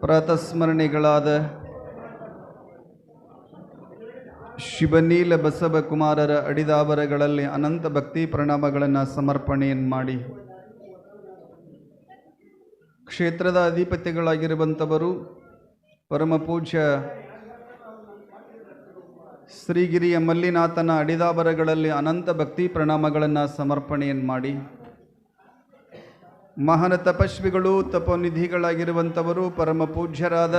ಪ್ರಾತಸ್ಮರಣೆಗಳಾದ ಶಿವನೀಲ ಬಸವಕುಮಾರರ ಅಡಿದಾವರಗಳಲ್ಲಿ ಅನಂತ ಭಕ್ತಿ ಪ್ರಣಾಮಗಳನ್ನು ಸಮರ್ಪಣೆಯನ್ನು ಮಾಡಿ. ಕ್ಷೇತ್ರದ ಅಧಿಪತಿಗಳಾಗಿರುವಂಥವರು ಪರಮ ಪೂಜ್ಯ ಶ್ರೀಗಿರಿಯ ಮಲ್ಲಿನಾಥನ ಅಡಿದಾವರಗಳಲ್ಲಿ ಅನಂತ ಭಕ್ತಿ ಪ್ರಣಾಮಗಳನ್ನು ಸಮರ್ಪಣೆಯನ್ನು ಮಾಡಿ. ಮಹಾನ ತಪಸ್ವಿಗಳು ತಪೋನಿಧಿಗಳಾಗಿರುವಂಥವರು ಪರಮ ಪೂಜ್ಯರಾದ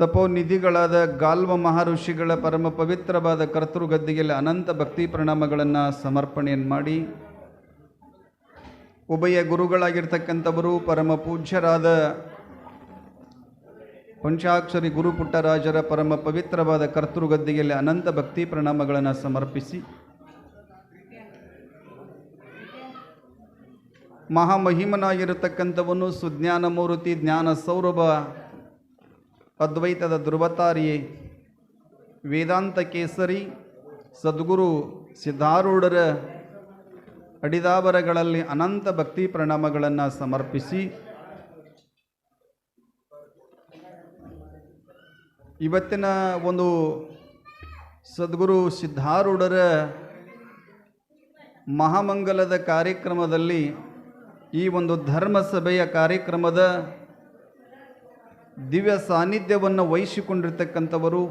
ತಪೋನಿಧಿಗಳಾದ ಗಾಲ್ವ ಮಹರ್ಷಿಗಳ ಪರಮ ಪವಿತ್ರವಾದ ಕರ್ತೃಗದ್ದಿಗೆಯಲ್ಲಿ ಅನಂತ ಭಕ್ತಿ ಪ್ರಣಾಮಗಳನ್ನು ಸಮರ್ಪಣೆಯನ್ನು ಮಾಡಿ. ಉಭಯ ಗುರುಗಳಾಗಿರ್ತಕ್ಕಂಥವರು ಪರಮ ಪೂಜ್ಯರಾದ ಪಂಚಾಕ್ಷರಿ ಗುರುಪುಟ್ಟರಾಜರ ಪರಮ ಪವಿತ್ರವಾದ ಕರ್ತೃಗದ್ದಿಗೆಯಲ್ಲಿ ಅನಂತ ಭಕ್ತಿ ಪ್ರಣಾಮಗಳನ್ನು ಸಮರ್ಪಿಸಿ. ಮಹಾಮಹಿಮನಾಗಿರತಕ್ಕಂಥವನು ಸುಜ್ಞಾನ ಮೂರ್ತಿ ಜ್ಞಾನ ಸೌರಭ, ಅದ್ವೈತದ ಧ್ರುವತಾರಿ, ವೇದಾಂತ ಕೇಸರಿ, ಸದ್ಗುರು ಸಿದ್ಧಾರೂಢರ ಅಡಿದಾಬರಗಳಲ್ಲಿ ಅನಂತ ಭಕ್ತಿ ಪ್ರಣಾಮಗಳನ್ನು ಸಮರ್ಪಿಸಿ ಇವತ್ತಿನ ಒಂದು ಸದ್ಗುರು ಸಿದ್ಧಾರೂಢರ ಮಹಾಮಂಗಲದ ಕಾರ್ಯಕ್ರಮದಲ್ಲಿ ಈ ಒಂದು ಧರ್ಮಸಭೆಯ ಕಾರ್ಯಕ್ರಮದ ದಿವ್ಯ ಸಾನ್ನಿಧ್ಯವನ್ನು ವಹಿಸಿಕೊಂಡಿರ್ತಕ್ಕಂಥವರು,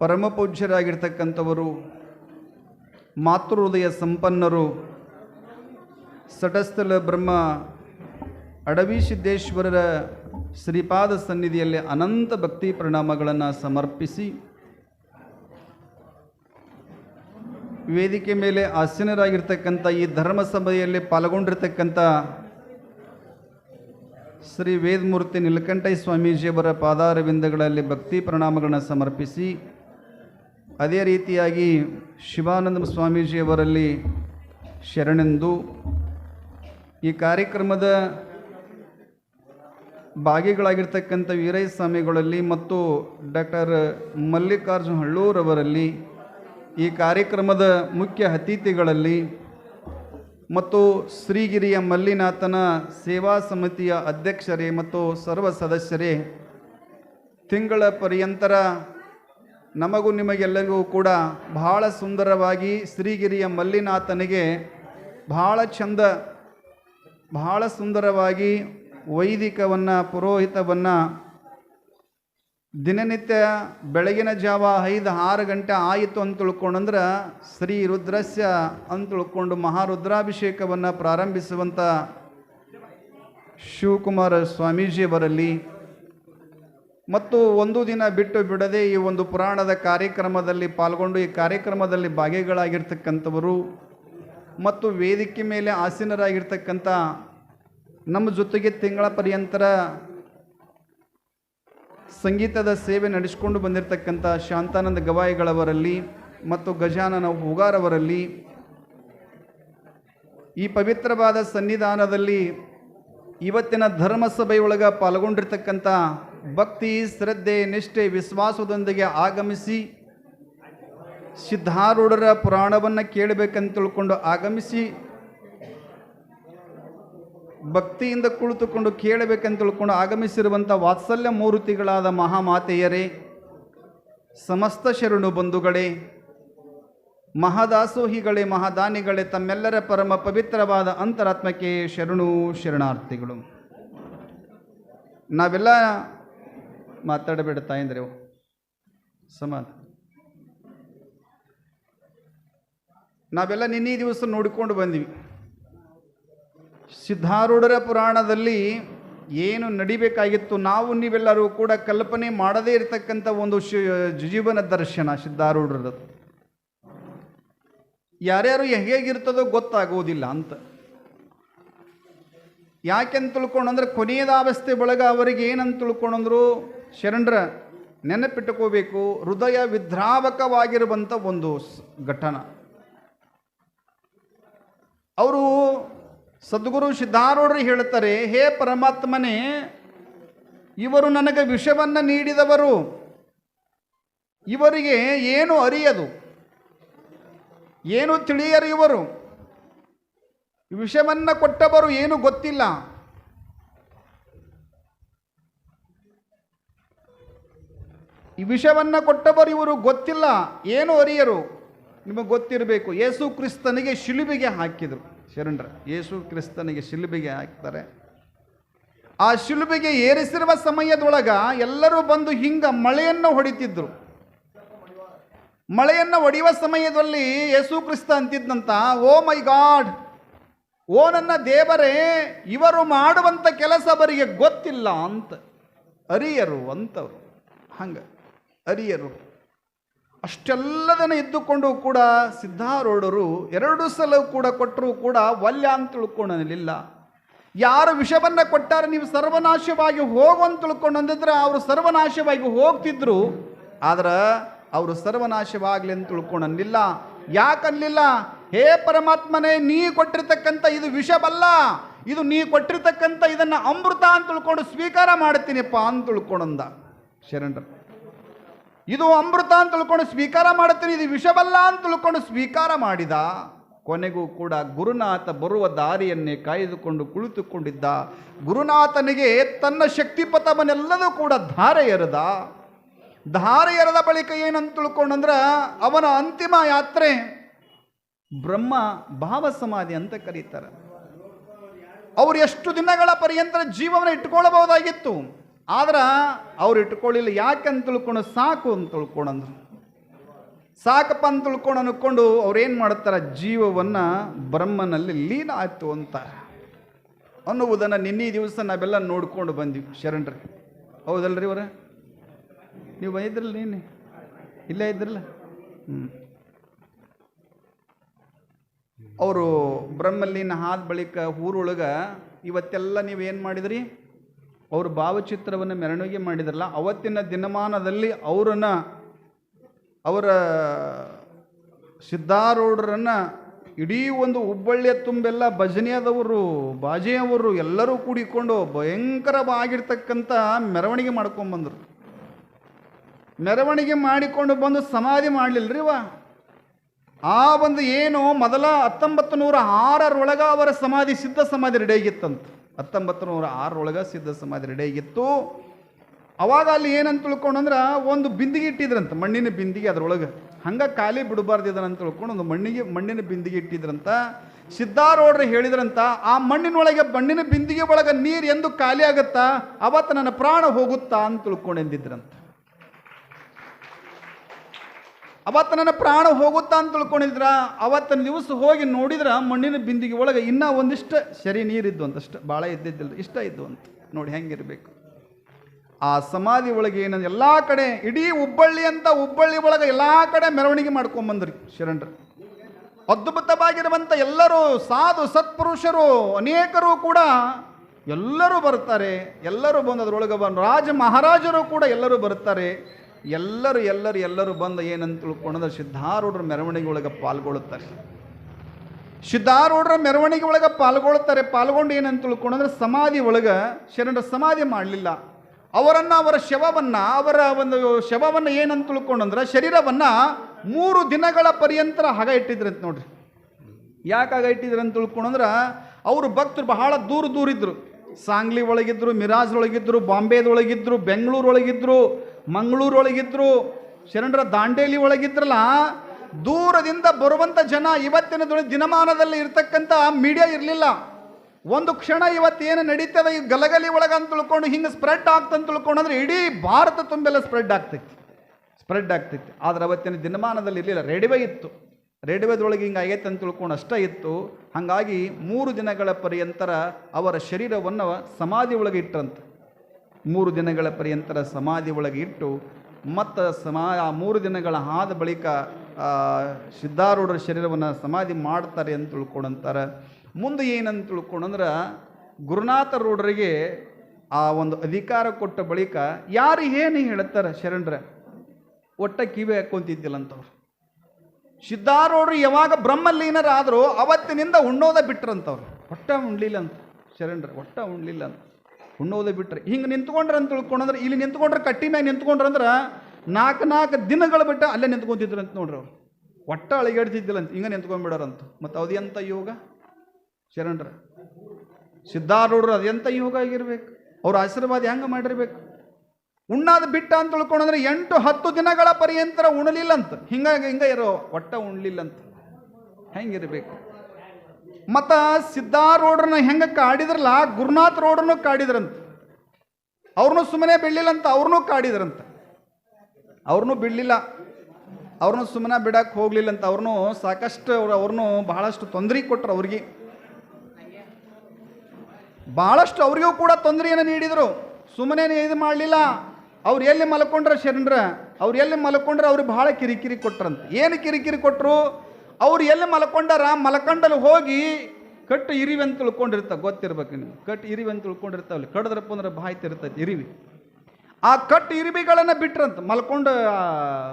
ಪರಮಪೂಜ್ಯರಾಗಿರ್ತಕ್ಕಂಥವರು, ಮಾತೃಹೃದಯ ಸಂಪನ್ನರು, ಸಟಸ್ಥಲ ಬ್ರಹ್ಮ ಅಡವಿ ಸಿದ್ದೇಶ್ವರರ ಶ್ರೀಪಾದ ಸನ್ನಿಧಿಯಲ್ಲಿ ಅನಂತ ಭಕ್ತಿ ಪ್ರಣಾಮಗಳನ್ನು ಸಮರ್ಪಿಸಿ ವೇದಿಕೆ ಮೇಲೆ ಆಸೀನರಾಗಿರ್ತಕ್ಕಂಥ ಈ ಧರ್ಮ ಸಭೆಯಲ್ಲಿ ಪಾಲ್ಗೊಂಡಿರ್ತಕ್ಕಂಥ ಶ್ರೀ ವೇದಮೂರ್ತಿ ನೀಲಕಂಠಯ್ಯ ಸ್ವಾಮೀಜಿಯವರ ಪಾದಾರವಿಂದಗಳಲ್ಲಿ ಭಕ್ತಿ ಪ್ರಣಾಮಗಳನ್ನು ಸಮರ್ಪಿಸಿ, ಅದೇ ರೀತಿಯಾಗಿ ಶಿವಾನಂದ ಸ್ವಾಮೀಜಿಯವರಲ್ಲಿ ಶರಣೆಂದು ಈ ಕಾರ್ಯಕ್ರಮದ ಭಾಗಿಗಳಾಗಿರ್ತಕ್ಕಂಥ ವೀರಯ್ಯ ಸ್ವಾಮಿಗಳಲ್ಲಿ ಮತ್ತು ಡಾಕ್ಟರ್ ಮಲ್ಲಿಕಾರ್ಜುನ ಹಳ್ಳೂರವರಲ್ಲಿ ಈ ಕಾರ್ಯಕ್ರಮದ ಮುಖ್ಯ ಅತಿಥಿಗಳಲ್ಲಿ ಮತ್ತು ಶ್ರೀಗಿರಿಯ ಮಲ್ಲಿನಾಥನ ಸೇವಾ ಸಮಿತಿಯ ಅಧ್ಯಕ್ಷರೇ ಮತ್ತು ಸರ್ವ ಸದಸ್ಯರೇ, ತಿಂಗಳ ಪರ್ಯಂತರ ನಮಗೂ ನಿಮಗೆಲ್ಲರಿಗೂ ಕೂಡ ಬಹಳ ಸುಂದರವಾಗಿ ಶ್ರೀಗಿರಿಯ ಮಲ್ಲಿನಾಥನಿಗೆ ಬಹಳ ಚಂದ, ಬಹಳ ಸುಂದರವಾಗಿ ವೈದಿಕವನ್ನು, ಪುರೋಹಿತವನ್ನು ದಿನನಿತ್ಯ ಬೆಳಗಿನ ಜಾವ ಐದು ಆರು ಗಂಟೆ ಆಯಿತು ಅಂತ ತಿಳ್ಕೊಂಡಂದ್ರೆ ಶ್ರೀ ರುದ್ರಸ್ಯ ಅಂತ ತಿಳ್ಕೊಂಡು ಮಹಾರುದ್ರಾಭಿಷೇಕವನ್ನು ಪ್ರಾರಂಭಿಸುವಂಥ ಶಿವಕುಮಾರ ಸ್ವಾಮೀಜಿಯವರಲ್ಲಿ. ಮತ್ತು ಒಂದು ದಿನ ಬಿಟ್ಟು ಬಿಡದೆ ಈ ಒಂದು ಪುರಾಣದ ಕಾರ್ಯಕ್ರಮದಲ್ಲಿ ಪಾಲ್ಗೊಂಡು ಈ ಕಾರ್ಯಕ್ರಮದಲ್ಲಿ ಭಾಗಿಗಳಾಗಿರ್ತಕ್ಕಂಥವರು ಮತ್ತು ವೇದಿಕೆ ಮೇಲೆ ಆಸೀನರಾಗಿರ್ತಕ್ಕಂಥ ನಮ್ಮ ಜೊತೆಗೆ ತಿಂಗಳ ಪರ್ಯಂತರ ಸಂಗೀತದ ಸೇವೆ ನಡೆಸಿಕೊಂಡು ಬಂದಿರತಕ್ಕಂಥ ಶಾಂತಾನಂದ ಗವಾಯಿಗಳವರಲ್ಲಿ ಮತ್ತು ಗಜಾನನ ಹೂಗಾರವರಲ್ಲಿ ಈ ಪವಿತ್ರವಾದ ಸನ್ನಿಧಾನದಲ್ಲಿ ಇವತ್ತಿನ ಧರ್ಮಸಭೆಯೊಳಗೆ ಪಾಲ್ಗೊಂಡಿರ್ತಕ್ಕಂಥ ಭಕ್ತಿ, ಶ್ರದ್ಧೆ, ನಿಷ್ಠೆ, ವಿಶ್ವಾಸದೊಂದಿಗೆ ಆಗಮಿಸಿ ಸಿದ್ಧಾರೂಢರ ಪುರಾಣವನ್ನು ಕೇಳಬೇಕಂತ ತಿಳ್ಕೊಂಡು ಆಗಮಿಸಿ ಭಕ್ತಿಯಿಂದ ಕುಳಿತುಕೊಂಡು ಕೇಳಬೇಕಂತ ತಿಳ್ಕೊಂಡು ಆಗಮಿಸಿರುವಂಥ ವಾತ್ಸಲ್ಯ ಮೂರ್ತಿಗಳಾದ ಮಹಾಮಾತೆಯರೇ, ಸಮಸ್ತ ಶರಣು ಬಂಧುಗಳೇ, ಮಹಾದಾಸೋಹಿಗಳೇ, ಮಹಾದಾನಿಗಳೇ, ತಮ್ಮೆಲ್ಲರ ಪರಮ ಪವಿತ್ರವಾದ ಅಂತರಾತ್ಮಕ್ಕೆ ಶರಣು ಶರಣಾರ್ಥಿಗಳು. ನಾವೆಲ್ಲ ಮಾತಾಡಬೇಡ ತಾಯಂದ್ರೆ ಸಮಾಧ ನಾವೆಲ್ಲ ನಿನ್ನೆ ದಿವಸ ನೋಡಿಕೊಂಡು ಬಂದ್ವಿ. ಸಿದ್ಧಾರೂಢರ ಪುರಾಣದಲ್ಲಿ ಏನು ನಡಿಬೇಕಾಗಿತ್ತು, ನಾವು ನೀವೆಲ್ಲರೂ ಕೂಡ ಕಲ್ಪನೆ ಮಾಡದೇ ಇರತಕ್ಕಂಥ ಒಂದು ಶಿ, ಜೀವನ ದರ್ಶನ ಸಿದ್ಧಾರೂಢರದ್ದು. ಯಾರ್ಯಾರು ಹೇಗಿರ್ತದೋ ಗೊತ್ತಾಗೋದಿಲ್ಲ ಅಂತ. ಯಾಕೆಂತ ಕೊನೆಯದ ಅವಸ್ಥೆ ಬಳಗ ಅವರಿಗೆ ಏನಂತ ತಿಳ್ಕೊಂಡಂದ್ರು, ಶರಣರ ನೆನಪಿಟ್ಟುಕೋಬೇಕು, ಹೃದಯ ವಿದ್ರಾವಕವಾಗಿರುವಂಥ ಒಂದು ಘಟನ. ಅವರು ಸದ್ಗುರು ಸಿದ್ಧಾರೂಢರು ಹೇಳ್ತಾರೆ ಹೇ ಪರಮಾತ್ಮನೇ, ಇವರು ನನಗೆ ವಿಷವನ್ನು ನೀಡಿದವರು. ಇವರಿಗೆ ಏನು ಅರಿಯದು? ಏನು ತಿಳಿಯರು ಇವರು? ವಿಷವನ್ನು ಕೊಟ್ಟವರು ಏನು ಗೊತ್ತಿಲ್ಲ. ಈ ವಿಷವನ್ನು ಕೊಟ್ಟವರು ಇವರು ಗೊತ್ತಿಲ್ಲ, ಏನು ಅರಿಯರು? ನಿಮಗೆ ಗೊತ್ತಿರಬೇಕು. ಯೇಸು ಕ್ರಿಸ್ತನಿಗೆ ಶಿಲುಬೆಗೆ ಹಾಕಿದರು. ಶರಣರ, ಯೇಸು ಕ್ರಿಸ್ತನಿಗೆ ಶಿಲುಬಿಗೆ ಹಾಕ್ತಾರೆ. ಆ ಶಿಲುಬಿಗೆ ಏರಿಸಿರುವ ಸಮಯದೊಳಗ ಎಲ್ಲರೂ ಬಂದು ಹಿಂಗ ಮಳೆಯನ್ನು ಹೊಡಿತಿದ್ರು. ಮಳೆಯನ್ನು ಹೊಡೆಯುವ ಸಮಯದಲ್ಲಿ ಯೇಸು ಕ್ರಿಸ್ತ ಅಂತಿದ್ದಂತ ಓ ಮೈ ಗಾಡ್, ಓ ನನ್ನ ದೇವರೇ, ಇವರು ಮಾಡುವಂಥ ಕೆಲಸ ಅವರಿಗೆ ಗೊತ್ತಿಲ್ಲ ಅಂತ ಅರಿಯರು ಅಂತವರು. ಹಂಗ ಅರಿಯರು ಅಷ್ಟೆಲ್ಲದನ್ನ ಇದ್ದುಕೊಂಡು ಕೂಡ ಸಿದ್ಧಾರೂಢರು ಎರಡು ಸಲ ಕೂಡ ಕೊಟ್ಟರು ಕೂಡ ವಲ್ಯ ಅಂತ ತಿಳ್ಕೊಳ್ಳಲಿಲ್ಲ ಯಾರು ವಿಷವನ್ನು ಕೊಟ್ಟಾರೆ ನೀವು ಸರ್ವನಾಶವಾಗಿ ಹೋಗು ಅಂತ ತಿಳ್ಕೊಂಡು ಅಂದಿದ್ರೆ ಅವರು ಸರ್ವನಾಶವಾಗಿ ಹೋಗ್ತಿದ್ರು. ಆದ್ರೆ ಅವರು ಸರ್ವನಾಶವಾಗಲಿ ಅಂತ ತಿಳ್ಕೊಂಡನ್ನಿಲ್ಲ ಯಾಕನ್ಲಿಲ್ಲ ಹೇ ಪರಮಾತ್ಮನೇ, ನೀ ಕೊಟ್ಟಿರ್ತಕ್ಕಂಥ ಇದು ವಿಷವಲ್ಲ. ಇದು ನೀ ಕೊಟ್ಟಿರ್ತಕ್ಕಂಥ ಇದನ್ನು ಅಮೃತ ಅಂತ ತಿಳ್ಕೊಂಡು ಸ್ವೀಕಾರ ಮಾಡ್ತೀನಿಪ್ಪ ಅಂತ ತಿಳ್ಕೊಂಡಂದ ಶರಣರು. ಇದು ಅಮೃತ ಅಂತ ತಿಳ್ಕೊಂಡು ಸ್ವೀಕಾರ ಮಾಡುತ್ತೀನಿ ಇದು ವಿಷವಲ್ಲ ಅಂತ ತಿಳ್ಕೊಂಡು ಸ್ವೀಕಾರ ಮಾಡಿದ, ಕೊನೆಗೂ ಕೂಡ ಗುರುನಾಥ ಬರುವ ದಾರಿಯನ್ನೇ ಕಾಯ್ದುಕೊಂಡು ಕುಳಿತುಕೊಂಡಿದ್ದ, ಗುರುನಾಥನಿಗೆ ತನ್ನ ಶಕ್ತಿಪಥವನ್ನೆಲ್ಲದೂ ಕೂಡ ಧಾರೆ ಎರೆದ. ಧಾರೆ ಎರೆದ ಬಳಿಕ ಏನಂತ ತಿಳ್ಕೊಂಡಂದ್ರೆ, ಅವನ ಅಂತಿಮ ಯಾತ್ರೆ ಬ್ರಹ್ಮ ಭಾವ ಸಮಾಧಿ ಅಂತ ಕರೀತಾರೆ. ಅವರು ಎಷ್ಟು ದಿನಗಳ ಪರ್ಯಂತರ ಜೀವವನ್ನು ಇಟ್ಕೊಳ್ಳಬಹುದಾಗಿತ್ತು ಆದ್ರೆ ಅವ್ರು ಇಟ್ಕೊಳ್ಳಿಲ್ಲ, ಯಾಕೆ ಅಂತ ತಿಳ್ಕೊಂಡು, ಸಾಕು ಅಂತ ತಿಳ್ಕೊಂಡಂದ್ರು ಸಾಕಪ್ಪ ಅಂತ ತಿಳ್ಕೊಂಡು ಅನ್ಕೊಂಡು ಅವ್ರೇನು ಮಾಡ್ತಾರೆ ಜೀವವನ್ನು ಬ್ರಹ್ಮನಲ್ಲಿ ಲೀನ ಆಯ್ತು ಅಂತ ಅನ್ನುವುದನ್ನು ನಿನ್ನೆ ದಿವಸ ನಾವೆಲ್ಲ ನೋಡ್ಕೊಂಡು ಬಂದ್ವಿ, ಶರಣ್ರಿ. ಹೌದಲ್ರಿ ಇವರ ನೀವು ಬಂದಿದ್ರಲ್ಲ ನೀನೆ ಇಲ್ಲೇ ಇದ್ರಲ್ಲ? ಹ್ಞೂ ಅವರು ಬ್ರಹ್ಮಲ್ಲಿನ ಆದ ಬಳಿಕ ಊರೊಳಗೆ ಇವತ್ತೆಲ್ಲ ನೀವೇನು ಮಾಡಿದ್ರಿ? ಅವ್ರ ಭಾವಚಿತ್ರವನ್ನು ಮೆರವಣಿಗೆ ಮಾಡಿದ್ರಲ್ಲ, ಅವತ್ತಿನ ದಿನಮಾನದಲ್ಲಿ ಅವರನ್ನು, ಅವರ ಸಿದ್ಧಾರೂಢರನ್ನು ಇಡೀ ಒಂದು ಹುಬ್ಬಳ್ಳಿಯ ತುಂಬೆಲ್ಲ ಭಜನೆಯದವರು, ಬಾಜಿಯವರು ಎಲ್ಲರೂ ಕೂಡಿಕೊಂಡು ಭಯಂಕರವಾಗಿರ್ತಕ್ಕಂಥ ಮೆರವಣಿಗೆ ಮಾಡ್ಕೊಂಬಂದರು ಮೆರವಣಿಗೆ ಮಾಡಿಕೊಂಡು ಬಂದು ಸಮಾಧಿ ಮಾಡಲಿಲ್ಲರಿ ವಾ ಆ ಒಂದು ಏನು ಮೊದಲ ಹತ್ತೊಂಬತ್ತು ನೂರ ಆರರೊಳಗ ಅವರ ಸಮಾಧಿ, ಸಿದ್ಧ ಸಮಾಧಿ ರೆಡಿ ಆಗಿತ್ತಂತ. ಹತ್ತೊಂಬತ್ತು ನೂರ ಆರರೊಳಗೆ ಸಿದ್ಧ ಸಮಾಧಿ ರೆಡಿ ಆಗಿತ್ತು ಅವಾಗ ಅಲ್ಲಿ ಏನಂತ ತಿಳ್ಕೊಂಡಂದ್ರೆ ಒಂದು ಬಿಂದಿಗೆ ಇಟ್ಟಿದ್ರಂತ, ಮಣ್ಣಿನ ಬಿಂದಿಗೆ ಅದರೊಳಗೆ. ಹಂಗೆ ಖಾಲಿ ಬಿಡಬಾರ್ದಿದ್ರಂತ ಅಂತ ತಿಳ್ಕೊಂಡು ಒಂದು ಮಣ್ಣಿಗೆ, ಮಣ್ಣಿನ ಬಿಂದಿಗೆ ಇಟ್ಟಿದ್ರಂತ. ಸಿದ್ಧಾರೂಢರು ಹೇಳಿದ್ರಂತ, ಆ ಮಣ್ಣಿನೊಳಗೆ ಮಣ್ಣಿನ ಬಿಂದಿಗೆ ಒಳಗೆ ನೀರು ಎಂದು ಖಾಲಿ ಆಗುತ್ತಾ, ಅವತ್ತು ನನ್ನ ಪ್ರಾಣ ಹೋಗುತ್ತಾ ಅಂತ ತಿಳ್ಕೊಂಡು ಅವತ್ತು ನನ್ನ ಪ್ರಾಣ ಹೋಗುತ್ತಾ ಅಂತ ತಿಳ್ಕೊಂಡಿದ್ರ ಅವತ್ತಿನ ದಿವಸ ಹೋಗಿ ನೋಡಿದ್ರ ಮಣ್ಣಿನ ಬಿಂದಿಗೆ ಒಳಗೆ ಇನ್ನೂ ಒಂದಿಷ್ಟು ಸರಿ ನೀರಿದ್ದು ಅಂತ ಅಷ್ಟು ಭಾಳ ಇದ್ದಿದ್ದಿಲ್ಲ ಇಷ್ಟ ಇದ್ದು ಅಂತ ನೋಡಿ ಹೆಂಗಿರ್ಬೇಕು. ಆ ಸಮಾಧಿ ಒಳಗೆ ಏನಂದ್ರೆ ಎಲ್ಲ ಕಡೆ, ಇಡೀ ಹುಬ್ಬಳ್ಳಿ ಅಂತ ಹುಬ್ಬಳ್ಳಿ ಒಳಗೆ ಎಲ್ಲ ಕಡೆ ಮೆರವಣಿಗೆ ಮಾಡ್ಕೊಂಬಂದ್ರಿ ಶರಣರು. ಅದ್ಭುತವಾಗಿರುವಂಥ ಎಲ್ಲರೂ ಸಾಧು, ಸತ್ಪುರುಷರು, ಅನೇಕರು ಕೂಡ ಎಲ್ಲರೂ ಬರ್ತಾರೆ. ಎಲ್ಲರೂ ಬಂದು ಅದರೊಳಗೆ ಬಂದು ರಾಜ ಮಹಾರಾಜರು ಕೂಡ ಎಲ್ಲರೂ ಬರ್ತಾರೆ. ಎಲ್ಲರೂ ಎಲ್ಲರೂ ಎಲ್ಲರೂ ಬಂದು ಏನಂತ ತಿಳ್ಕೊಂಡ್ರೆ ಸಿದ್ಧಾರೂಢರ ಮೆರವಣಿಗೆ ಒಳಗೆ ಪಾಲ್ಗೊಳ್ಳುತ್ತಾರೆ. ಸಿದ್ಧಾರೂಢರ ಮೆರವಣಿಗೆ ಒಳಗೆ ಪಾಲ್ಗೊಳ್ತಾರೆ ಪಾಲ್ಗೊಂಡು ಏನಂತ ತಿಳ್ಕೊಂಡ್ರೆ ಸಮಾಧಿ ಒಳಗೆ ಶರಣರ ಸಮಾಧಿ ಮಾಡಲಿಲ್ಲ. ಅವರನ್ನು, ಅವರ ಶವವನ್ನು, ಅವರ ಒಂದು ಶವವನ್ನು ಏನಂತ ತಿಳ್ಕೊಂಡಂದ್ರೆ ಶರೀರವನ್ನು ಮೂರು ದಿನಗಳ ಪರ್ಯಂತರ ಹಗ ಅಂತ ನೋಡ್ರಿ. ಯಾಕೆ ಆಗ ಇಟ್ಟಿದ್ರು ಅಂತ ತಿಳ್ಕೊಂಡ್ರೆ ಅವರು ಭಕ್ತರು ಬಹಳ ದೂರ ದೂರ ಇದ್ರು. ಸಾಂಗ್ಲಿ ಒಳಗಿದ್ರು, ಮಿರಾಜ್ ಒಳಗಿದ್ರು, ಬಾಂಬೆದೊಳಗಿದ್ರು ಬೆಂಗಳೂರೊಳಗಿದ್ರು ಮಂಗಳೂರೊಳಗಿದ್ರು, ಶರಣರ ದಾಂಡೇಲಿ ಒಳಗಿದ್ರಲ್ಲ ದೂರದಿಂದ ಬರುವಂಥ ಜನ ಇವತ್ತಿನ ದಿನ- ದಿನಮಾನದಲ್ಲಿ ಇರ್ತಕ್ಕಂಥ ಮೀಡಿಯಾ ಇರಲಿಲ್ಲ. ಒಂದು ಕ್ಷಣ ಇವತ್ತೇನು ನಡೀತದೆ, ಈ ಗಲಗಲಿ ಒಳಗೆ ಅಂತ ತಿಳ್ಕೊಂಡು, ಹಿಂಗೆ ಸ್ಪ್ರೆಡ್ ಆಗ್ತಂತ ತಿಳ್ಕೊಂಡ್ರೆ ಇಡೀ ಭಾರತ ತುಂಬೆಲ್ಲ ಸ್ಪ್ರೆಡ್ ಆಗ್ತೈತಿ. ಸ್ಪ್ರೆಡ್ ಆಗ್ತೈತಿ. ಆದ್ರೆ ಅವತ್ತಿನ ದಿನಮಾನದಲ್ಲಿ ಇರಲಿಲ್ಲ. ರೇಡಿಯೋ ಇತ್ತು. ರೇಡಿಯೋದೊಳಗೆ ಹಿಂಗೆ ಆಗೈತೆ ಅಂತ ತಿಳ್ಕೊಂಡು ಅಷ್ಟೇ ಇತ್ತು. ಹಾಗಾಗಿ ಮೂರು ದಿನಗಳ ಪರ್ಯಂತರ ಅವರ ಶರೀರವನ್ನು ಸಮಾಧಿ ಒಳಗೆ ಇಟ್ಟರಂತೆ. ಮೂರು ದಿನಗಳ ಪರ್ಯಂತರ ಸಮಾಧಿ ಒಳಗೆ ಇಟ್ಟು ಮತ್ತು ಸಮಾ, ಆ ಮೂರು ದಿನಗಳ ಆದ ಬಳಿಕ ಸಿದ್ಧಾರೂಢರ ಶರೀರವನ್ನು ಸಮಾಧಿ ಮಾಡ್ತಾರೆ ಅಂತ ತಿಳ್ಕೊಂಡಂತಾರೆ. ಮುಂದೆ ಏನಂತ ತಿಳ್ಕೊಂಡಂದ್ರೆ, ಗುರುನಾಥರೂಢರಿಗೆ ಆ ಒಂದು ಅಧಿಕಾರ ಕೊಟ್ಟ ಬಳಿಕ ಯಾರು ಏನು ಹೇಳ್ತಾರೆ ಶರಣರ? ಒಟ್ಟ ಕಿವಿ ಹಾಕೊಂತಿದ್ದಿಲ್ಲಂತವ್ರು. ಸಿದ್ಧಾರೂಢರು ಯಾವಾಗ ಬ್ರಹ್ಮಲೀನರಾದರೂ ಅವತ್ತಿನಿಂದ ಉಣ್ಣೋದ ಬಿಟ್ರಂತವ್ರು. ಒಟ್ಟ ಉಣ್ಲಿಲ್ಲ ಅಂತ ಶರಣರ, ಒಟ್ಟ ಉಣ್ಲಿಲ್ಲ ಅಂತ ಉಣ್ಣೋದೇ ಬಿಟ್ರೆ. ಹಿಂಗೆ ನಿಂತ್ಕೊಂಡ್ರೆ ಅಂತ ತಿಳ್ಕೊಂಡ್ರೆ, ಇಲ್ಲಿ ನಿಂತ್ಕೊಂಡ್ರೆ ಕಟ್ಟಿ ಮ್ಯಾಗ ನಿಂತ್ಕೊಂಡ್ರೆ ಅಂದ್ರೆ ನಾಲ್ಕು ನಾಲ್ಕು ದಿನಗಳು ಬಿಟ್ಟು ಅಲ್ಲೇ ನಿಂತ್ಕೊಂತಿದ್ರು ಅಂತ ನೋಡ್ರಿ ಅವ್ರು. ಒಟ್ಟ ಅಳಿಗಾಡ್ತಿದ್ದಿಲ್ಲಂತ ಹಿಂಗೆ ನಿಂತ್ಕೊಂಡ್ಬಿಡೋರಂತ. ಮತ್ತು ಅದೆಂಥ ಯೋಗ? ಶರಣರ. ಸಿದ್ಧಾರೂಢರು ಅದೆಂಥ ಯೋಗ ಆಗಿರ್ಬೇಕು? ಅವ್ರ ಆಶೀರ್ವಾದ ಹೆಂಗೆ ಮಾಡಿರ್ಬೇಕು? ಉಣ್ಣಾದ ಬಿಟ್ಟ ಅಂತ ತಿಳ್ಕೊಂಡ್ರೆ ಎಂಟು ಹತ್ತು ದಿನಗಳ ಪರ್ಯಂತರ ಉಣಲಿಲ್ಲ ಅಂತ. ಹಿಂಗಾಗಿ ಹಿಂಗೆ ಇರೋ, ಒಟ್ಟ ಉಣ್ಲಿಲ್ಲಂತ ಹೆಂಗಿರ್ಬೇಕು? ಮತ್ತ ಸಿದ್ಧಾರೂಢರನ್ನ ಹೆಂಗೆ ಕಾಡಿದ್ರಲ್ಲ, ಗುರುನಾಥ್ ರೋಡ್ರನ್ನು ಕಾಡಿದ್ರಂತ. ಅವ್ರನ್ನೂ ಸುಮ್ಮನೆ ಬಿಡಲಿಲ್ಲಂತ ಅವ್ರನ್ನೂ ಕಾಡಿದ್ರಂತ. ಅವ್ರನ್ನೂ ಬಿಡಲಿಲ್ಲ. ಅವ್ರನ್ನೂ ಸುಮ್ಮನೆ ಬಿಡಕ್ಕೆ ಹೋಗ್ಲಿಲ್ಲಂತ ಅವ್ರನ್ನೂ ಸಾಕಷ್ಟು ಅವ್ರು ಅವ್ರನ್ನೂ ಬಹಳಷ್ಟು ತೊಂದರೆ ಕೊಟ್ಟರು ಅವ್ರಿಗೆ. ಭಾಳಷ್ಟು ಅವರಿಗೂ ಕೂಡ ತೊಂದರೆಯನ್ನು ನೀಡಿದರು. ಸುಮ್ಮನೆ ಇದು ಮಾಡಲಿಲ್ಲ. ಅವ್ರು ಎಲ್ಲಿ ಮಲ್ಕೊಂಡ್ರೆ ಶರಣರ, ಅವ್ರು ಎಲ್ಲಿ ಮಲ್ಕೊಂಡ್ರೆ ಅವ್ರಿಗೆ ಭಾಳ ಕಿರಿಕಿರಿ ಕೊಟ್ರಂತ. ಏನು ಕಿರಿಕಿರಿ ಕೊಟ್ಟರು ಅವ್ರು ಎಲ್ಲಿ ಮಲ್ಕೊಂಡಾರ? ಮಲ್ಕೊಂಡಲ್ಲಿ ಹೋಗಿ ಕಟ್ಟು ಇರಿವಿ ಅಂತ ತಿಳ್ಕೊಂಡಿರ್ತಾವೆ. ಗೊತ್ತಿರ್ಬೇಕು ನೀವು ಕಟ್ಟು ಇರಿವಿ ಅಂತ ತಿಳ್ಕೊಂಡಿರ್ತಾವಲ್ಲಿ. ಕಡದ್ರಪ್ಪ ಅಂದ್ರೆ ಬಾಯಿ ತಿರ್ತೈತೆ ಇರಿವಿ. ಆ ಕಟ್ಟು ಇರಿವಿಗಳನ್ನು ಬಿಟ್ರಂತ ಮಲ್ಕೊಂಡು,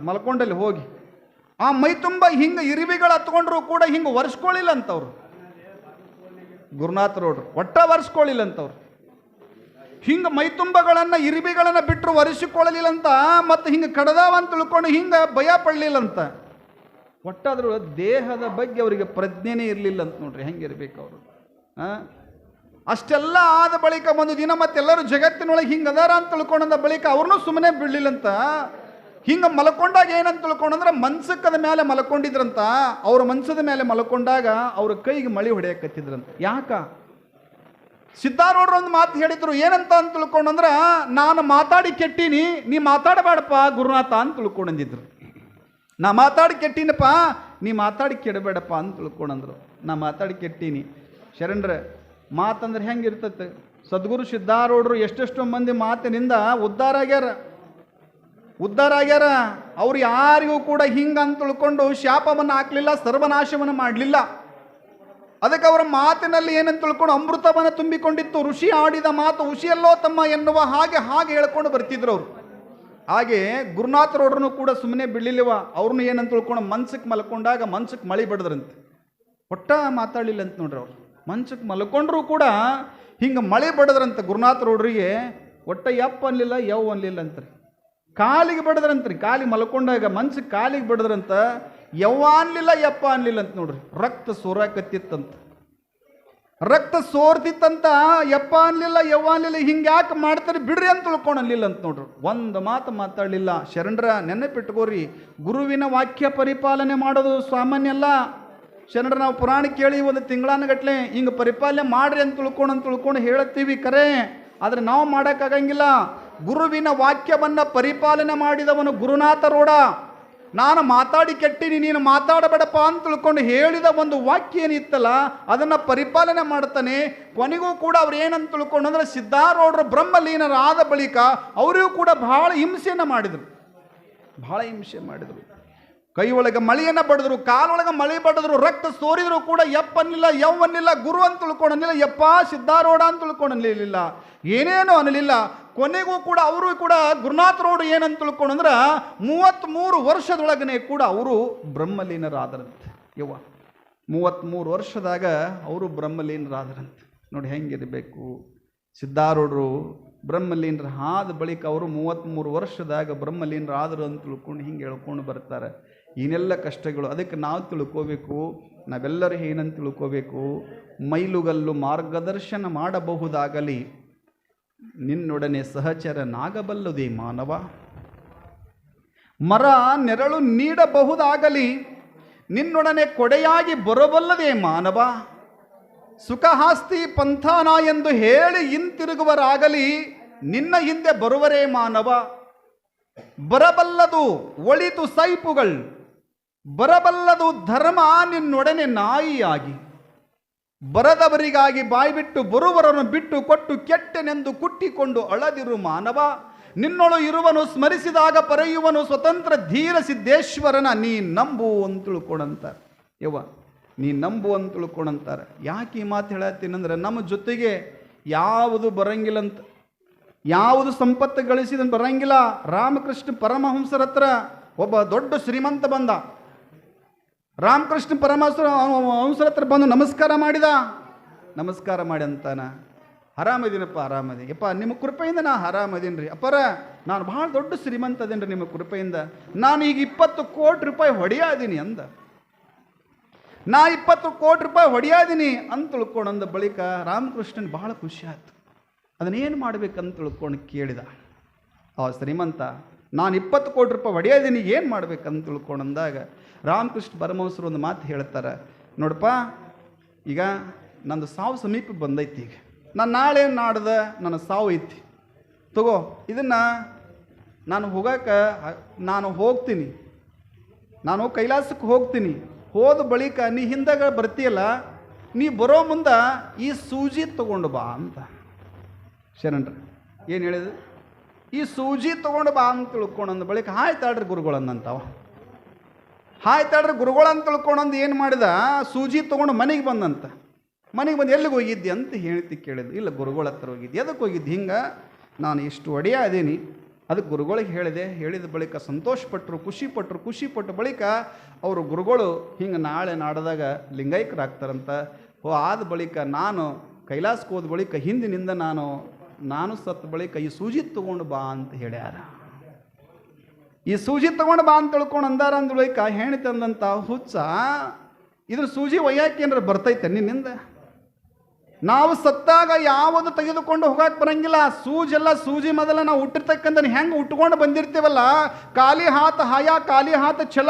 ಮಲ್ಕೊಂಡಲ್ಲಿ ಹೋಗಿ. ಆ ಮೈ ತುಂಬ ಹಿಂಗೆ ಇರಿವಿಗಳು ಹತ್ಕೊಂಡ್ರು ಕೂಡ ಹಿಂಗೆ ಒರೆಸ್ಕೊಳ್ಳಿಲ್ಲ ಅಂತವ್ರು ಗುರುನಾಥ ರೋಡ್ರು. ಒಟ್ಟ ಒರೆಸ್ಕೊಳ್ಳಿಲ್ಲ ಅಂತವ್ರು ಹಿಂಗೆ ಮೈತುಂಬಗಳನ್ನು ಇರಿವಿಗಳನ್ನು ಬಿಟ್ಟರು ಒರೆಸಿಕೊಳ್ಳಲಿಲ್ಲ ಅಂತ ಮತ್ತು ಹಿಂಗೆ ಕಡದಾವ ಅಂತ ತಿಳ್ಕೊಂಡು ಹಿಂಗೆ ಭಯ ಪಡಲಿಲ್ಲ ಅಂತ ಒಟ್ಟಾದರೂ ದೇಹದ ಬಗ್ಗೆ ಅವರಿಗೆ ಪ್ರಜ್ಞೆನೇ ಇರಲಿಲ್ಲ ಅಂತ ನೋಡ್ರಿ, ಹೆಂಗಿರ್ಬೇಕು ಅವರು? ಅಷ್ಟೆಲ್ಲ ಆದ ಬಳಿಕ ಒಂದು ದಿನ ಮತ್ತೆಲ್ಲರೂ ಜಗತ್ತಿನೊಳಗೆ ಹಿಂಗೆ ಅದಾರ ಅಂತ ತಿಳ್ಕೊಂಡಂದ ಬಳಿಕ ಅವ್ರನ್ನೂ ಸುಮ್ಮನೆ ಬಿಡಲಿಲ್ಲಂತ? ಹಿಂಗೆ ಮಲ್ಕೊಂಡಾಗ ಏನಂತ ತಿಳ್ಕೊಂಡಂದ್ರೆ ಮನ್ಸಕ್ಕದ ಮೇಲೆ ಮಲ್ಕೊಂಡಿದ್ರಂತ, ಅವ್ರ ಮನ್ಸದ ಮೇಲೆ ಮಲ್ಕೊಂಡಾಗ ಅವ್ರ ಕೈಗೆ ಮಳಿ ಹೊಡೆಯಕತ್ತಿದ್ರಂತ. ಯಾಕ? ಸಿದ್ಧಾರೂಢರು ಒಂದು ಮಾತು ಹೇಳಿದ್ರು, ಏನಂತ ಅಂತ ತಿಳ್ಕೊಂಡಂದ್ರ, ನಾನು ಮಾತಾಡಿ ಕೆಟ್ಟೀನಿ, ನೀ ಮಾತಾಡಬೇಡಪ್ಪ ಗುರುನಾಥ ಅಂತ ತಿಳ್ಕೊಂಡಿದ್ರು ನಾ ಮಾತಾಡಿ ಕೆಟ್ಟಿನಪ್ಪ, ನೀ ಮಾತಾಡಿ ಕೆಡಬೇಡಪ್ಪ ಅಂತ ತಿಳ್ಕೊಂಡಂದ್ರು. ನಾ ಮಾತಾಡಿ ಕೆಟ್ಟೀನಿ. ಶರಣರ, ಮಾತಂದ್ರೆ ಹೆಂಗಿರ್ತತೆ? ಸದ್ಗುರು ಸಿದ್ಧಾರೂಢರು ಎಷ್ಟೆಷ್ಟೋ ಮಂದಿ ಮಾತಿನಿಂದ ಉದ್ಧಾರ ಆಗ್ಯಾರ. ಉದ್ಧಾರ ಆಗ್ಯಾರ. ಅವ್ರು ಯಾರಿಗೂ ಕೂಡ ಹಿಂಗ ಅಂತ ತಿಳ್ಕೊಂಡು ಶಾಪವನ್ನು ಹಾಕಲಿಲ್ಲ, ಸರ್ವನಾಶವನ್ನು ಮಾಡಲಿಲ್ಲ. ಅದಕ್ಕೆ ಅವರ ಮಾತಿನಲ್ಲಿ ಏನಂತ ತಿಳ್ಕೊಂಡು ಅಮೃತವನ್ನು ತುಂಬಿಕೊಂಡಿತ್ತು. ಋಷಿ ಆಡಿದ ಮಾತು ಋಷಿಯಲ್ಲೋ ತಮ್ಮ ಎನ್ನುವ ಹಾಗೆ ಹಾಗೆ ಹೇಳ್ಕೊಂಡು ಬರ್ತಿದ್ರು ಅವರು. ಹಾಗೆ ಗುರುನಾಥರವ್ರನ್ನು ಕೂಡ ಸುಮ್ಮನೆ ಬಿಡಲಿಲ್ಲವ ಅವ್ರನ್ನ ಏನಂತ ತಿಳ್ಕೊಂಡು ಮನ್ಸಕ್ಕೆ ಮಲ್ಕೊಂಡಾಗ ಮನ್ಸಕ್ಕೆ ಮಳಿ ಬಡದ್ರಂತೆ. ಒಟ್ಟ ಮಾತಾಡಲಿಲ್ಲ ಅಂತ ನೋಡ್ರಿ ಅವ್ರು. ಮನ್ಸಕ್ಕೆ ಮಲ್ಕೊಂಡ್ರೂ ಕೂಡ ಹಿಂಗೆ ಮಳೆ ಬಡದ್ರಂತ ಗುರುನಾಥ ರೋಡ್ರಿಗೆ ಒಟ್ಟ ಯಪ್ಪ ಅನ್ಲಿಲ್ಲ ಯವ್ ಅನ್ಲಿಲ್ಲ ಅಂತ್ರಿ. ಕಾಲಿಗೆ ಬಡದ್ರಂತ್ರಿ. ಕಾಲಿಗೆ ಮಲ್ಕೊಂಡಾಗ ಮನ್ಸಿಗೆ ಕಾಲಿಗೆ ಬಡದ್ರಂತ ಯವ್ವ ಅನ್ಲಿಲ್ಲ, ಯಪ್ಪ ಅನ್ಲಿಲ್ಲ ಅಂತ ನೋಡ್ರಿ. ರಕ್ತ ಸೋರಾಕತ್ತಿತ್ತಂತ ರಕ್ತ ಸೋರ್ತಿತ್ತಂತ, ಯಪ್ಪ ಅನ್ಲಿಲ್ಲ, ಯವ್ವ ಅನ್ಲಿಲ್ಲ ಹಿಂಗೆ ಯಾಕೆ ಮಾಡ್ತಾರೆ ಬಿಡ್ರಿ ಅಂತ ತಿಳ್ಕೊಳಲಿಲ್ಲ ಅಂತ ನೋಡ್ರಿ. ಒಂದು ಮಾತು ಮಾತಾಡಲಿಲ್ಲ. ಶರಣರ ನೆನಪಿಟ್ಕೋರಿ ಗುರುವಿನ ವಾಕ್ಯ ಪರಿಪಾಲನೆ ಮಾಡೋದು ಸಾಮಾನ್ಯ ಅಲ್ಲ. ಶರಣರ, ನಾವು ಪುರಾಣ ಕೇಳಿ ಒಂದು ತಿಂಗಳಾನಗಟ್ಲೆ ಹಿಂಗೆ ಪರಿಪಾಲನೆ ಮಾಡ್ರಿ ಅಂತ ತಿಳ್ಕೊಂಡು ಅಂತ ತಿಳ್ಕೊಂಡು ಹೇಳ್ತೀವಿ ಕರೆ. ಆದರೆ ನಾವು ಮಾಡೋಕ್ಕಾಗಂಗಿಲ್ಲ ಗುರುವಿನ ವಾಕ್ಯವನ್ನು ಪರಿಪಾಲನೆ ಮಾಡಿದವನು ಗುರುನಾಥ ರೋಡ. ನಾನು ಮಾತಾಡಿ ಕೆಟ್ಟಿನಿ, ನೀನು ಮಾತಾಡಬೇಡಪ್ಪ ಅಂತ ತಿಳ್ಕೊಂಡು ಹೇಳಿದ ಒಂದು ವಾಕ್ಯ ಏನಿತ್ತಲ್ಲ, ಅದನ್ನು ಪರಿಪಾಲನೆ ಮಾಡ್ತಾನೆ. ಕೊನೆಗೂ ಕೂಡ ಅವ್ರು ಏನಂತ ತಿಳ್ಕೊಂಡು, ಅಂದರೆ ಸಿದ್ಧಾರೂಢರು ಬ್ರಹ್ಮಲೀನರಾದ ಬಳಿಕ ಅವರಿಗೂ ಕೂಡ ಬಹಳ ಹಿಂಸೆಯನ್ನು ಮಾಡಿದರು. ಬಹಳ ಹಿಂಸೆ ಮಾಡಿದರು. ಕೈ ಒಳಗೆ ಮಳೆಯನ್ನು ಬಡಿದ್ರು, ಕಾಲೊಳಗೆ ಮಳೆ ಬಡಿದ್ರು, ರಕ್ತ ಸೋರಿದ್ರು ಕೂಡ ಎಪ್ಪನ್ನಿಲ್ಲ, ಯವ್ವನ್ನಿಲ್ಲ, ಗುರು ಅಂತ ತಿಳ್ಕೊಂಡನಿಲ್ಲ, ಯಪ್ಪ ಸಿದ್ಧಾರೂಢ ಅಂತ ತಿಳ್ಕೊಂಡಲಿಲ್ಲ ಏನೇನೋ ಅನ್ನಲಿಲ್ಲ ಕೊನೆಗೂ ಕೂಡ ಅವರು ಕೂಡ ಗುರುನಾಥರೋಡು ಏನಂತ ತಿಳ್ಕೊಂಡಂದ್ರೆ ಮೂವತ್ತ್ಮೂರು ವರ್ಷದೊಳಗನೆ ಕೂಡ ಅವರು ಬ್ರಹ್ಮಲೀನರಾದರಂತೆ. ಯವ್ವ ಮೂವತ್ತ್ಮೂರು ವರ್ಷದಾಗ ಅವರು ಬ್ರಹ್ಮಲೀನರಾದರಂತೆ. ನೋಡಿ ಹೆಂಗಿರಬೇಕು ಸಿದ್ಧಾರೂಢರು ಬ್ರಹ್ಮಲೀನರ ಆದ ಬಳಿಕ ಅವರು ಮೂವತ್ತ್ಮೂರು ವರ್ಷದಾಗ ಬ್ರಹ್ಮಲೀನರಾದರು ಅಂತ ತಿಳ್ಕೊಂಡು ಹಿಂಗೆ ಹೇಳ್ಕೊಂಡು ಬರ್ತಾರೆ. ಏನೆಲ್ಲ ಕಷ್ಟಗಳು. ಅದಕ್ಕೆ ನಾವು ತಿಳ್ಕೋಬೇಕು, ನಾವೆಲ್ಲರೂ ಏನಂತ ತಿಳ್ಕೋಬೇಕು, ಮೈಲುಗಲ್ಲು ಮಾರ್ಗದರ್ಶನ ಮಾಡಬಹುದಾಗಲಿ. ನಿನ್ನೊಡನೆ ಸಹಚರನಾಗಬಲ್ಲದೆ ಮಾನವ. ಮರ ನೆರಳು ನೀಡಬಹುದಾಗಲಿ. ನಿನ್ನೊಡನೆ ಕೊಡೆಯಾಗಿ ಬರಬಲ್ಲದೆ ಮಾನವ. ಸುಖಹಾಸ್ತಿ ಪಂಥಾನ ಎಂದು ಹೇಳಿ ಹಿಂತಿರುಗುವರಾಗಲಿ, ನಿನ್ನ ಹಿಂದೆ ಬರುವರೇ ಮಾನವ. ಬರಬಲ್ಲದು, ಒಳಿತು ಸೈಪುಗಳು. ಬರಬಲ್ಲದು ಧರ್ಮ ನಿನ್ನೊಡನೆ ನಾಯಿಯಾಗಿ. ಬರದವರಿಗಾಗಿ ಬಾಯ್ಬಿಟ್ಟು ಬರುವರನ್ನು ಬಿಟ್ಟು ಕೊಟ್ಟು ಕೆಟ್ಟನೆಂದು ಕುಟ್ಟಿಕೊಂಡು ಅಳದಿರು ಮಾನವ. ನಿನ್ನೊಳು ಇರುವನು ಸ್ಮರಿಸಿದಾಗ ಪರೆಯುವನು ಸ್ವತಂತ್ರ ಧೀರ ಸಿದ್ದೇಶ್ವರನ ನೀ ನಂಬು ಅಂತ ತಿಳ್ಕೊಂಡಂತಾರೆ. ಯವ್ವ, ನೀ ನಂಬು ಅಂತ ತಿಳ್ಕೊಂಡಂತಾರೆ. ಯಾಕೆ ಈ ಮಾತು ಹೇಳತ್ತೀನಂದ್ರೆ ನಮ್ಮ ಜೊತೆಗೆ ಯಾವುದು ಬರಂಗಿಲ್ಲಂತ, ಯಾವುದು ಸಂಪತ್ತು ಗಳಿಸಿದ ಬರಂಗಿಲ್ಲ. ರಾಮಕೃಷ್ಣ ಪರಮಹಂಸರ ಹತ್ರ ಒಬ್ಬ ದೊಡ್ಡ ಶ್ರೀಮಂತ ಬಂದ. ರಾಮಕೃಷ್ಣ ಪರಮಹಂಸರ ಹಂಸರ ಹತ್ರ ಬಂದು ನಮಸ್ಕಾರ ಮಾಡಿದ. ನಮಸ್ಕಾರ ಮಾಡಿ ಅಂತಾನ ಆರಾಮದೀನಪ್ಪ ಆರಾಮದಿ ಯಪ್ಪ, ನಿಮ್ಮ ಕೃಪೆಯಿಂದ ನಾ ಆರಾಮದೀನಿ ರೀ ಅಪ್ಪರ, ನಾನು ಭಾಳ ದೊಡ್ಡ ಶ್ರೀಮಂತ ಅದೇನ್ರಿ ನಿಮ್ಮ ಕೃಪೆಯಿಂದ. ನಾನು ಈಗ ಇಪ್ಪತ್ತು ಕೋಟಿ ರೂಪಾಯಿ ಹೊಡೆಯಾದೀನಿ ಅಂದ. ನಾ ಇಪ್ಪತ್ತು ಕೋಟಿ ರೂಪಾಯಿ ಹೊಡೆಯಾದೀನಿ ಅಂತ ತಿಳ್ಕೊಂಡಂದ ಬಳಿಕ ರಾಮಕೃಷ್ಣನ್ ಬಹಳ ಖುಷಿ ಆಯ್ತು. ಅದನ್ನೇನು ಮಾಡ್ಬೇಕಂತ ತಿಳ್ಕೊಂಡು ಕೇಳಿದ. ಆ ಶ್ರೀಮಂತ, ನಾನು ಇಪ್ಪತ್ತು ಕೋಟಿ ರೂಪಾಯಿ ಹೊಡೆಯೋದೀನಿ ಏನು ಮಾಡ್ಬೇಕಂತ ತಿಳ್ಕೊಂಡಂದಾಗ ರಾಮಕೃಷ್ಣ ಪರಮಹಂಸರು ಒಂದು ಮಾತು ಹೇಳ್ತಾರೆ. ನೋಡಪ್ಪ, ಈಗ ನಂದು ಸಾವು ಸಮೀಪ ಬಂದೈತಿ ಈಗ. ನಾನು ನಾಳೆ ನಾಡ್ದ ನನ್ನ ಸಾವು ಐತಿ. ತಗೋ, ಇದನ್ನು ನಾನು ಹೋಗಕ್ಕೆ ನಾನು ಹೋಗ್ತೀನಿ. ನಾನು ಕೈಲಾಸಕ್ಕೆ ಹೋಗ್ತೀನಿ. ಹೋದ ಬಳಿಕ ನೀ ಹಿಂದಾಗ ಬರ್ತೀಯಲ್ಲ, ನೀ ಬರೋ ಮುಂದೆ ಈ ಸೂಜಿ ತೊಗೊಂಡು ಬಾ ಅಂತ. ಶರಣ್ರ ಏನು ಹೇಳಿದ್ರು ಈ ಸೂಜಿ ತೊಗೊಂಡು ಬಾ ಅಂತ ತಿಳ್ಕೊಂಡು ಬಳಿಕ ಹಾಯ್ತಾಡ್ರಿ ಗುರುಗಳನ್ನಂತವ. ಹಾಯ್ತಾಡ್ರಿ ಗುರುಗಳು ಅಂತ ತಿಳ್ಕೊಂಡಂದು ಏನು ಮಾಡಿದ? ಸೂಜಿ ತೊಗೊಂಡು ಮನೆಗೆ ಬಂದಂತ. ಮನೆಗೆ ಬಂದು ಎಲ್ಲಿಗೆ ಹೋಗಿದ್ದೆ ಅಂತ ಹೇಳ್ತಿ ಕೇಳಿದ್ದು ಇಲ್ಲ, ಗುರುಗಳ ಹತ್ರ ಹೋಗಿದ್ದೆ. ಎದಕ್ಕೆ ಹೋಗಿದ್ದು? ಹಿಂಗೆ ನಾನು ಇಷ್ಟು ಒಡೆಯ ಅದೀನಿ. ಅದಕ್ಕೆ ಗುರುಗಳಿಗೆ ಹೇಳಿದೆ. ಹೇಳಿದ ಬಳಿಕ ಸಂತೋಷಪಟ್ಟರು ಖುಷಿಪಟ್ಟರು ಖುಷಿಪಟ್ಟ ಬಳಿಕ ಅವರು ಗುರುಗಳು, ಹಿಂಗೆ ನಾಳೆ ನಾಡಿದಾಗ ಲಿಂಗೈಕ್ಯರಾಗ್ತಾರಂತ ಓ ಆದ ಬಳಿಕ ನಾನು ಕೈಲಾಸಕ್ಕೆ ಹೋದ ಬಳಿಕ ಹಿಂದಿನಿಂದ ನಾನು ನಾನು ಸತ್ತ ಬಳಿಕ ಈ ಸೂಜಿ ತೊಗೊಂಡು ಬಾ ಅಂತ ಹೇಳ್ಯಾರ. ಈ ಸೂಜಿ ತಗೊಂಡು ಬಾ ಅಂತ ತಿಳ್ಕೊಂಡು ಅಂದಾರ ಅಂದ ಬಳಿಕ ಹೆಣ್ಣು ತಂದಂಥ ಹುಚ್ಚ, ಇದ್ರ ಸೂಜಿ ಒಯ್ಯಾಕೇನ್ರ ಬರ್ತೈತೆ ನಿನ್ನಿಂದ? ನಾವು ಸತ್ತಾಗ ಯಾವುದು ತೆಗೆದುಕೊಂಡು ಹೋಗಕ್ಕೆ ಬರಂಗಿಲ್ಲ. ಸೂಜೆಲ್ಲ ಸೂಜಿ ಮೊದಲ ನಾವು ಹುಟ್ಟಿರ್ತಕ್ಕಂಥ ಹೆಂಗೆ ಉಟ್ಕೊಂಡು ಬಂದಿರ್ತೀವಲ್ಲ? ಖಾಲಿ ಹಾತ ಹಾಯ, ಖಾಲಿ ಹಾತ ಛಲ.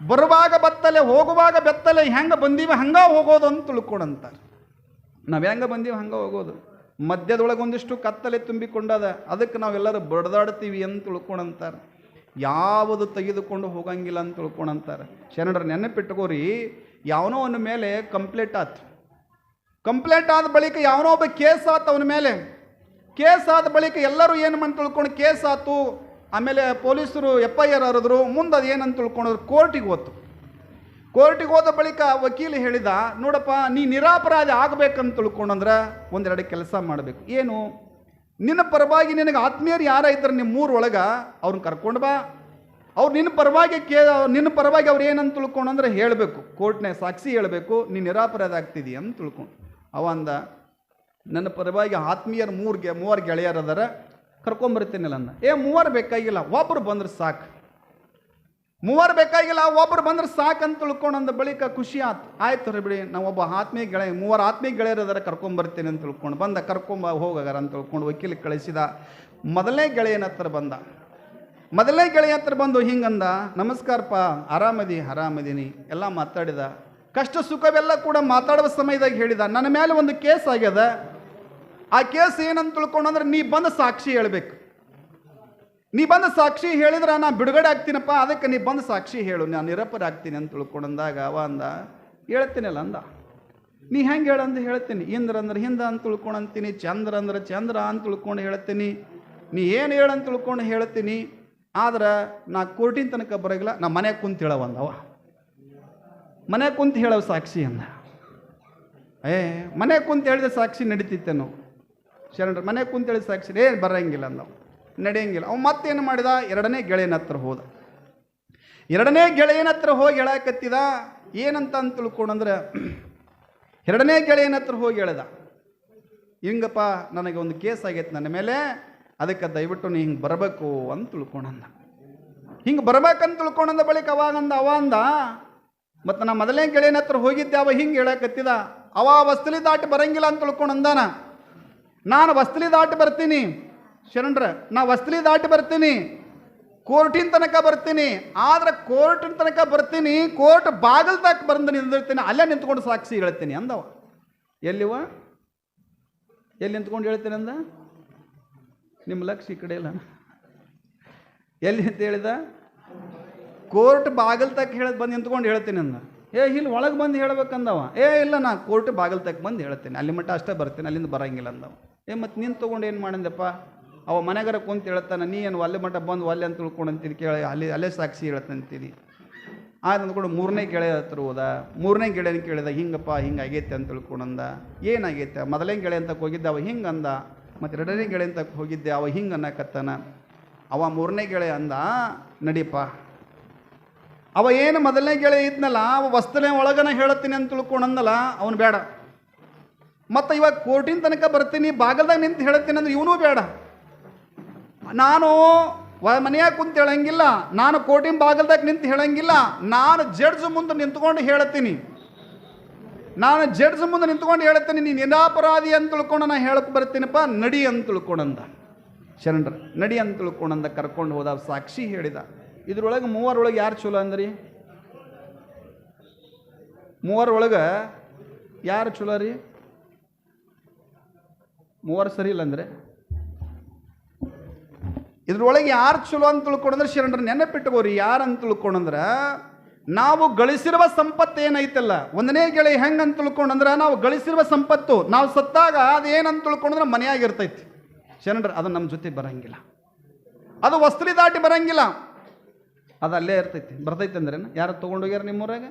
ಬರುವಾಗ ಬತ್ತಲೆ, ಹೋಗುವಾಗ ಬೆತ್ತಲೆ, ಹೆಂಗೆ ಬಂದೀವಿ ಹಂಗ ಹೋಗೋದು ಅಂತ ತಿಳ್ಕೊಂಡಂತಾರೆ ನಾವು ಹೆಂಗೆ ಬಂದೀವಿ ಹಂಗೆ ಹೋಗೋದು. ಮಧ್ಯದೊಳಗೆ ಒಂದಿಷ್ಟು ಕತ್ತಲೆ ತುಂಬಿಕೊಂಡದ, ಅದಕ್ಕೆ ನಾವೆಲ್ಲರೂ ಬಡ್ದಾಡ್ತೀವಿ ಅಂತ ತಿಳ್ಕೊಂಡಂತಾರೆ ಯಾವುದು ತೆಗೆದುಕೊಂಡು ಹೋಗಂಗಿಲ್ಲ ಅಂತ ತಿಳ್ಕೊಂಡಂತಾರೆ ಶರಣರ ನೆನಪಿಟ್ಕೋರಿ, ಯಾವನೋ ಅವನ ಮೇಲೆ ಕಂಪ್ಲೇಂಟ್ ಆತು. ಕಂಪ್ಲೇಂಟ್ ಆದ ಬಳಿಕ ಯಾವನೋ ಒಬ್ಬ ಕೇಸ್ ಆತು ಅವನ ಮೇಲೆ. ಕೇಸ್ ಆದ ಬಳಿಕ ಎಲ್ಲರೂ ಏನು ಮಾಡಿ ತಿಳ್ಕೊಂಡು ಕೇಸ್ ಆತು. ಆಮೇಲೆ ಪೊಲೀಸರು ಎಫ್ ಐ ಆರ್ ಹರಿದ್ರು ಮುಂದೆ ಅದು ಏನಂತ ತಿಳ್ಕೊಂಡ್ರು ಕೋರ್ಟಿಗೆ ಹೋತು. ಕೋರ್ಟಿಗೆ ಹೋದ ಬಳಿಕ ವಕೀಲ ಹೇಳಿದ, ನೋಡಪ್ಪ, ನೀ ನಿರಾಪರಾಧಿ ಆಗಬೇಕಂತ ತಿಳ್ಕೊಂಡಂದ್ರೆ ಒಂದೆರಡು ಕೆಲಸ ಮಾಡಬೇಕು. ಏನು? ನಿನ್ನ ಪರವಾಗಿ ನಿನಗೆ ಆತ್ಮೀಯರು ಯಾರ ಇದ್ದಾರೆ ನಿಮ್ಮ ಒಳಗೆ ಅವ್ರನ್ನ ಕರ್ಕೊಂಡು ಬಾ. ಅವ್ರು ನಿನ್ನ ಪರವಾಗಿ ಕೇ, ನಿನ್ನ ಪರವಾಗಿ ಅವ್ರು ಏನಂತ ತಿಳ್ಕೊಂಡು ಅಂದ್ರೆ ಹೇಳಬೇಕು. ಕೋರ್ಟ್ನ ಸಾಕ್ಷಿ ಹೇಳಬೇಕು ನೀನು ನಿರಾಪರಾಧ ಆಗ್ತಿದೀಯ ಅಂತ ತಿಳ್ಕೊಂಡು. ಅವ ಅಂದ, ನನ್ನ ಪರವಾಗಿ ಆತ್ಮೀಯರು ಮೂರ್ಗೆ, ಮೂವರು ಗೆಳೆಯರು ಅದಾರ ಕರ್ಕೊಂಬರ್ತೀನಿಲ್ಲ ಅಂದ. ಏ, ಮೂವರು ಬೇಕಾಗಿಲ್ಲ ಒಬ್ಬರು ಬಂದ್ರೆ ಸಾಕು. ಮೂವರು ಬೇಕಾಗಿಲ್ಲ ಒಬ್ಬರು ಬಂದ್ರೆ ಸಾಕು ಅಂತ ತಿಳ್ಕೊಂಡು ಅಂದ ಬಳಿಕ ಖುಷಿ ಆಯ್ತು ಆಯ್ತು ರೀ ಬಿಡಿ, ನಾವು ಒಬ್ಬ ಆತ್ಮೀಯ ಗೆಳೆಯ, ಮೂವರು ಆತ್ಮೀಯ ಗೆಳೆಯರು ಅದರ ಕರ್ಕೊಂಬರ್ತೀನಿ ಅಂತ ತಿಳ್ಕೊಂಡು ಬಂದ. ಕರ್ಕೊಂಬ ಹೋಗಾರ ಅಂತ ತಿಳ್ಕೊಂಡು ವಕೀಲ ಕಳಿಸಿದ. ಮೊದಲೇ ಗೆಳೆಯನ ಹತ್ರ ಬಂದ. ಮೊದಲೇ ಗೆಳೆಯ ಹತ್ರ ಬಂದು ಹಿಂಗಂದ, ನಮಸ್ಕಾರಪ್ಪ, ಆರಾಮದಿ, ಆರಾಮದೀನಿ, ಎಲ್ಲ ಮಾತಾಡಿದ. ಕಷ್ಟ ಸುಖವೆಲ್ಲ ಕೂಡ ಮಾತಾಡುವ ಸಮಯದಾಗ ಹೇಳಿದ. ನನ್ನ ಮೇಲೆ ಒಂದು ಕೇಸ್ ಆಗ್ಯದ. ಆ ಕೇಸ್ ಏನಂತ ತಿಳ್ಕೊಂಡಂದ್ರೆ ನೀ ಬಂದು ಸಾಕ್ಷಿ ಹೇಳ್ಬೇಕು. ನೀ ಬಂದು ಸಾಕ್ಷಿ ಹೇಳಿದ್ರೆ ನಾನು ಬಿಡುಗಡೆ ಆಗ್ತೀನಪ್ಪ, ಅದಕ್ಕೆ ನೀ ಬಂದು ಸಾಕ್ಷಿ ಹೇಳು ನಾನು ನಿರಪರ ಆಗ್ತೀನಿ ಅಂತ ತಿಳ್ಕೊಂಡಂದಾಗ ಅವ ಅಂದ, ಹೇಳ್ತೀನಲ್ಲ ಅಂದ. ನೀ ಹೆಂಗೆ ಹೇಳಂದು ಹೇಳ್ತೀನಿ, ಇಂದ್ರ ಅಂದ್ರೆ ಹಿಂದ ಅಂತ ತಿಳ್ಕೊಂಡು ಅಂತೀನಿ, ಚಂದ್ರ ಅಂದ್ರೆ ಚಂದ್ರ ಅಂತ ತಿಳ್ಕೊಂಡು ಹೇಳ್ತೀನಿ, ನೀ ಏನು ಹೇಳಂತ ತಿಳ್ಕೊಂಡು ಹೇಳ್ತೀನಿ, ಆದ್ರೆ ನಾ ಕೋರ್ಟಿನ ತನಕ ಬರೋಗಿಲ್ಲ, ನಾ ಮನೆಗೆ ಕುಂತ ಹೇಳವಂದವ ಮನೆಗೆ ಕುಂತ ಹೇಳವ ಸಾಕ್ಷಿ ಅಂದ. ಏ ಮನೆ ಕುಂತ ಹೇಳಿದ ಸಾಕ್ಷಿ ನಡೀತಿತ್ತೇನು. ಶರಣರು ಮನೆಗೆ ಕುಂತ ಹೇಳಿದ ಸಾಕ್ಷಿ ಏ ಬರಂಗಿಲ್ಲ ಅಂದವ ನಡೆಯಂಗಿಲ್ಲ. ಅವ ಮತ್ತೇನು ಮಾಡಿದ? ಎರಡನೇ ಗೆಳೆಯನ ಹತ್ರ ಹೋದ. ಎರಡನೇ ಗೆಳೆಯನ ಹತ್ರ ಹೋಗಿ ಹೇಳಕತ್ತಿದ ಏನಂತ ಅಂತ ತಿಳ್ಕೊಂಡಂದ್ರೆ ಎರಡನೇ ಗೆಳೆಯನ ಹತ್ರ ಹೋಗಿ ಹೇಳ್ದ, ಹಿಂಗಪ್ಪ, ನನಗೆ ಒಂದು ಕೇಸ್ ಆಗೈತೆ ನನ್ನ ಮೇಲೆ, ಅದಕ್ಕೆ ದಯವಿಟ್ಟು ನೀ ಹಿಂಗೆ ಬರಬೇಕು ಅಂತ ತಿಳ್ಕೊಂಡಂದ ಹಿಂಗೆ ಬರ್ಬೇಕಂತ ತಿಳ್ಕೊಂಡಂದ ಬಳಿಕ ಅವಾಗಂದ ಅವ ಅಂದ, ಮತ್ತು ನಮ್ಮ ಮೊದಲನೇ ಗೆಳೆಯನ ಹತ್ರ ಹೋಗಿದ್ದೆ, ಅವ ಹಿಂಗೆ ಹೇಳಕತ್ತಿದ. ಅವ ವಸ್ತಲಿ ದಾಟಿ ಬರಂಗಿಲ್ಲ ಅಂತ ತಿಳ್ಕೊಂಡಂದಾನ ನಾನು ವಸ್ತಲಿ ದಾಟಿ ಬರ್ತೀನಿ. ಶರಣರ ನಾ ವಸ್ತಲಿ ದಾಟಿ ಬರ್ತೀನಿ. ಕೋರ್ಟಿನ ತನಕ ಬರ್ತೀನಿ. ಆದ್ರೆ ಕೋರ್ಟಿನ ತನಕ ಬರ್ತೀನಿ, ಕೋರ್ಟ್ ಬಾಗಿಲ್ ತನಕ ಬಂದು ನಿಂದಿರ್ತೀನಿ, ಅಲ್ಲೇ ನಿಂತ್ಕೊಂಡು ಸಾಕ್ಷಿ ಹೇಳ್ತೀನಿ ಅಂದವ. ಎಲ್ಲಿವ? ಎಲ್ಲಿ ನಿಂತ್ಕೊಂಡು ಹೇಳ್ತೀನಿ ಅಂದ? ನಿಮ್ಮ ಲಕ್ಷ ಈ ಕಡೆ ಇಲ್ಲ. ಎಲ್ಲಿ ಅಂತ ಹೇಳಿದ? ಕೋರ್ಟ್ ಬಾಗಿಲ್ ತಕ್ಕ ಹೇಳಿ ಬಂದು ನಿಂತ್ಕೊಂಡು ಹೇಳ್ತೀನಿ ಅಂದ. ಏ, ಇಲ್ಲಿ ಒಳಗೆ ಬಂದು ಹೇಳ್ಬೇಕಂದವ. ಏ, ಇಲ್ಲ, ನಾ ಕೋರ್ಟ್ ಬಾಗಿಲ್ ತಕ್ಕ ಬಂದು ಹೇಳ್ತೀನಿ. ಅಲ್ಲಿ ಮಟ್ಟ ಅಷ್ಟೇ ಬರ್ತೀನಿ, ಅಲ್ಲಿಂದ ಬರಂಗಿಲ್ಲ ಅಂದವ. ಏ ಮತ್ತು ನೀನು ತೊಗೊಂಡು ಏನು ಮಾಡಿದೆಪ್ಪ ಅವ ಮನೆಗರ ಕುಂತ ಹೇಳ್ತಾನೆ, ನೀ ಏನು ಒಲ್ಲೆ ಮಟ್ಟ ಬಂದು ಒಲ್ಲೆ ಅಂತ ತಿಳ್ಕೊಂಡು ಅಂತೀನಿ ಕೇಳಿ, ಅಲ್ಲಿ, ಅಲ್ಲೇ ಸಾಕ್ಷಿ ಹೇಳ್ತಂತೀನಿ ಆಯ್ತು ಅಂದ್ಕೊಂಡು ಮೂರನೇ ಗೆಳೆಯ ಹತ್ರ ಹೋದ. ಮೂರನೇ ಗೆಳೆಯನ ಕೇಳಿದ, ಹಿಂಗಪ್ಪ, ಹಿಂಗೆ ಆಗೈತೆ ಅಂತ ತಿಳ್ಕೊಂಡಂದ ಏನಾಗೈತೆ ಮೊದಲನೇ ಗೆಳೆ ಅಂತ ಹೋಗಿದ್ದೆ, ಅವ ಹಿಂಗೆ ಅಂದ. ಮತ್ತು ಎರಡನೇ ಗೆಳೆ ಅಂತ ಹೋಗಿದ್ದೆ, ಅವ ಹಿಂಗೆ ಅನ್ನಕತ್ತಾನ. ಅವ ಮೂರನೇ ಗೆಳೆ ಅಂದ, ನಡೀಪ. ಅವ ಏನು ಮೊದಲನೇ ಗೆಳೆ ಇದ್ನಲ್ಲ, ಅವ ವಸ್ತುಲೆ ಒಳಗನ ಹೇಳತ್ತೀನಿ ಅಂತ ತಿಳ್ಕೊಂಡಂದಲ್ಲ ಅವನು ಬೇಡ. ಮತ್ತು ಇವಾಗ ಕೋರ್ಟಿನ ತನಕ ಬರ್ತೀನಿ, ಬಾಗಲ್ದಾಗ ನಿಂತು ಹೇಳತ್ತೀನಿ ಅಂದ್ರೆ ಇವನೂ ಬೇಡ. ನಾನು ಮನೆಯಾಗ ಕುಂತ ಹೇಳಂಗಿಲ್ಲ, ನಾನು ಕೋಟಿನ ಬಾಗಲ್ದಾಗ ನಿಂತು ಹೇಳಂಗಿಲ್ಲ, ನಾನು ಜಡ್ಜ್ ಮುಂದೆ ನಿಂತ್ಕೊಂಡು ಹೇಳ್ತೀನಿ ನಾನು ಜಡ್ಜ್ ಮುಂದೆ ನಿಂತ್ಕೊಂಡು ಹೇಳ್ತೀನಿ ನೀನು ನಿರಾಪರಾಧಿ ಅಂತ ತಿಳ್ಕೊಂಡು ನಾನು ಹೇಳಕ್ಕೆ ಬರ್ತೀನಪ್ಪ, ನಡಿ ಅಂತ ತಿಳ್ಕೊಂಡಂದ. ಶರಣರ, ನಡಿ ಅಂತ ತಿಳ್ಕೊಂಡಂದ ಕರ್ಕೊಂಡು ಹೋದ ಸಾಕ್ಷಿ ಹೇಳಿದ. ಇದ್ರೊಳಗೆ ಮೂವರೊಳಗೆ ಯಾರು ಚಲೋ ಅಂದ್ರಿ? ಮೂವರೊಳಗೆ ಯಾರು ಚಲೋ ರೀ? ಮೂವರು ಸರಿ ಇಲ್ಲ ಅಂದ್ರೆ? ಇದ್ರೊಳಗೆ ಯಾರು ಚಲೋ ಅಂತ ತಿಳ್ಕೊಂಡ್ರೆ ಶರಣರ ನೆನಪಿಟ್ಟುಕೋರಿ ಯಾರು ಅಂತ ತಿಳ್ಕೊಂಡ್ರೆ ನಾವು ಗಳಿಸಿರುವ ಸಂಪತ್ತು ಏನೈತಲ್ಲ, ಒಂದನೇ ಗೆಳೆ ಹೆಂಗೆ ಅಂತ ತಿಳ್ಕೊಂಡಂದ್ರೆ ನಾವು ಗಳಿಸಿರುವ ಸಂಪತ್ತು, ನಾವು ಸತ್ತಾಗ ಅದು ಏನಂತ ತಿಳ್ಕೊಂಡ್ರೆ ಮನೆಯಾಗಿರ್ತೈತಿ ಶರಣರ ಅದು ನಮ್ಮ ಜೊತೆ ಬರಂಗಿಲ್ಲ. ಅದು ವಸ್ತ್ರಿ ದಾಟಿ ಬರಂಗಿಲ್ಲ. ಅದು ಅಲ್ಲೇ ಇರ್ತೈತಿ. ಬರ್ತೈತಿ ಅಂದ್ರೆ ಯಾರು ತೊಗೊಂಡೋಗ್ಯಾರ ನಿಮ್ಮೂರಾಗ?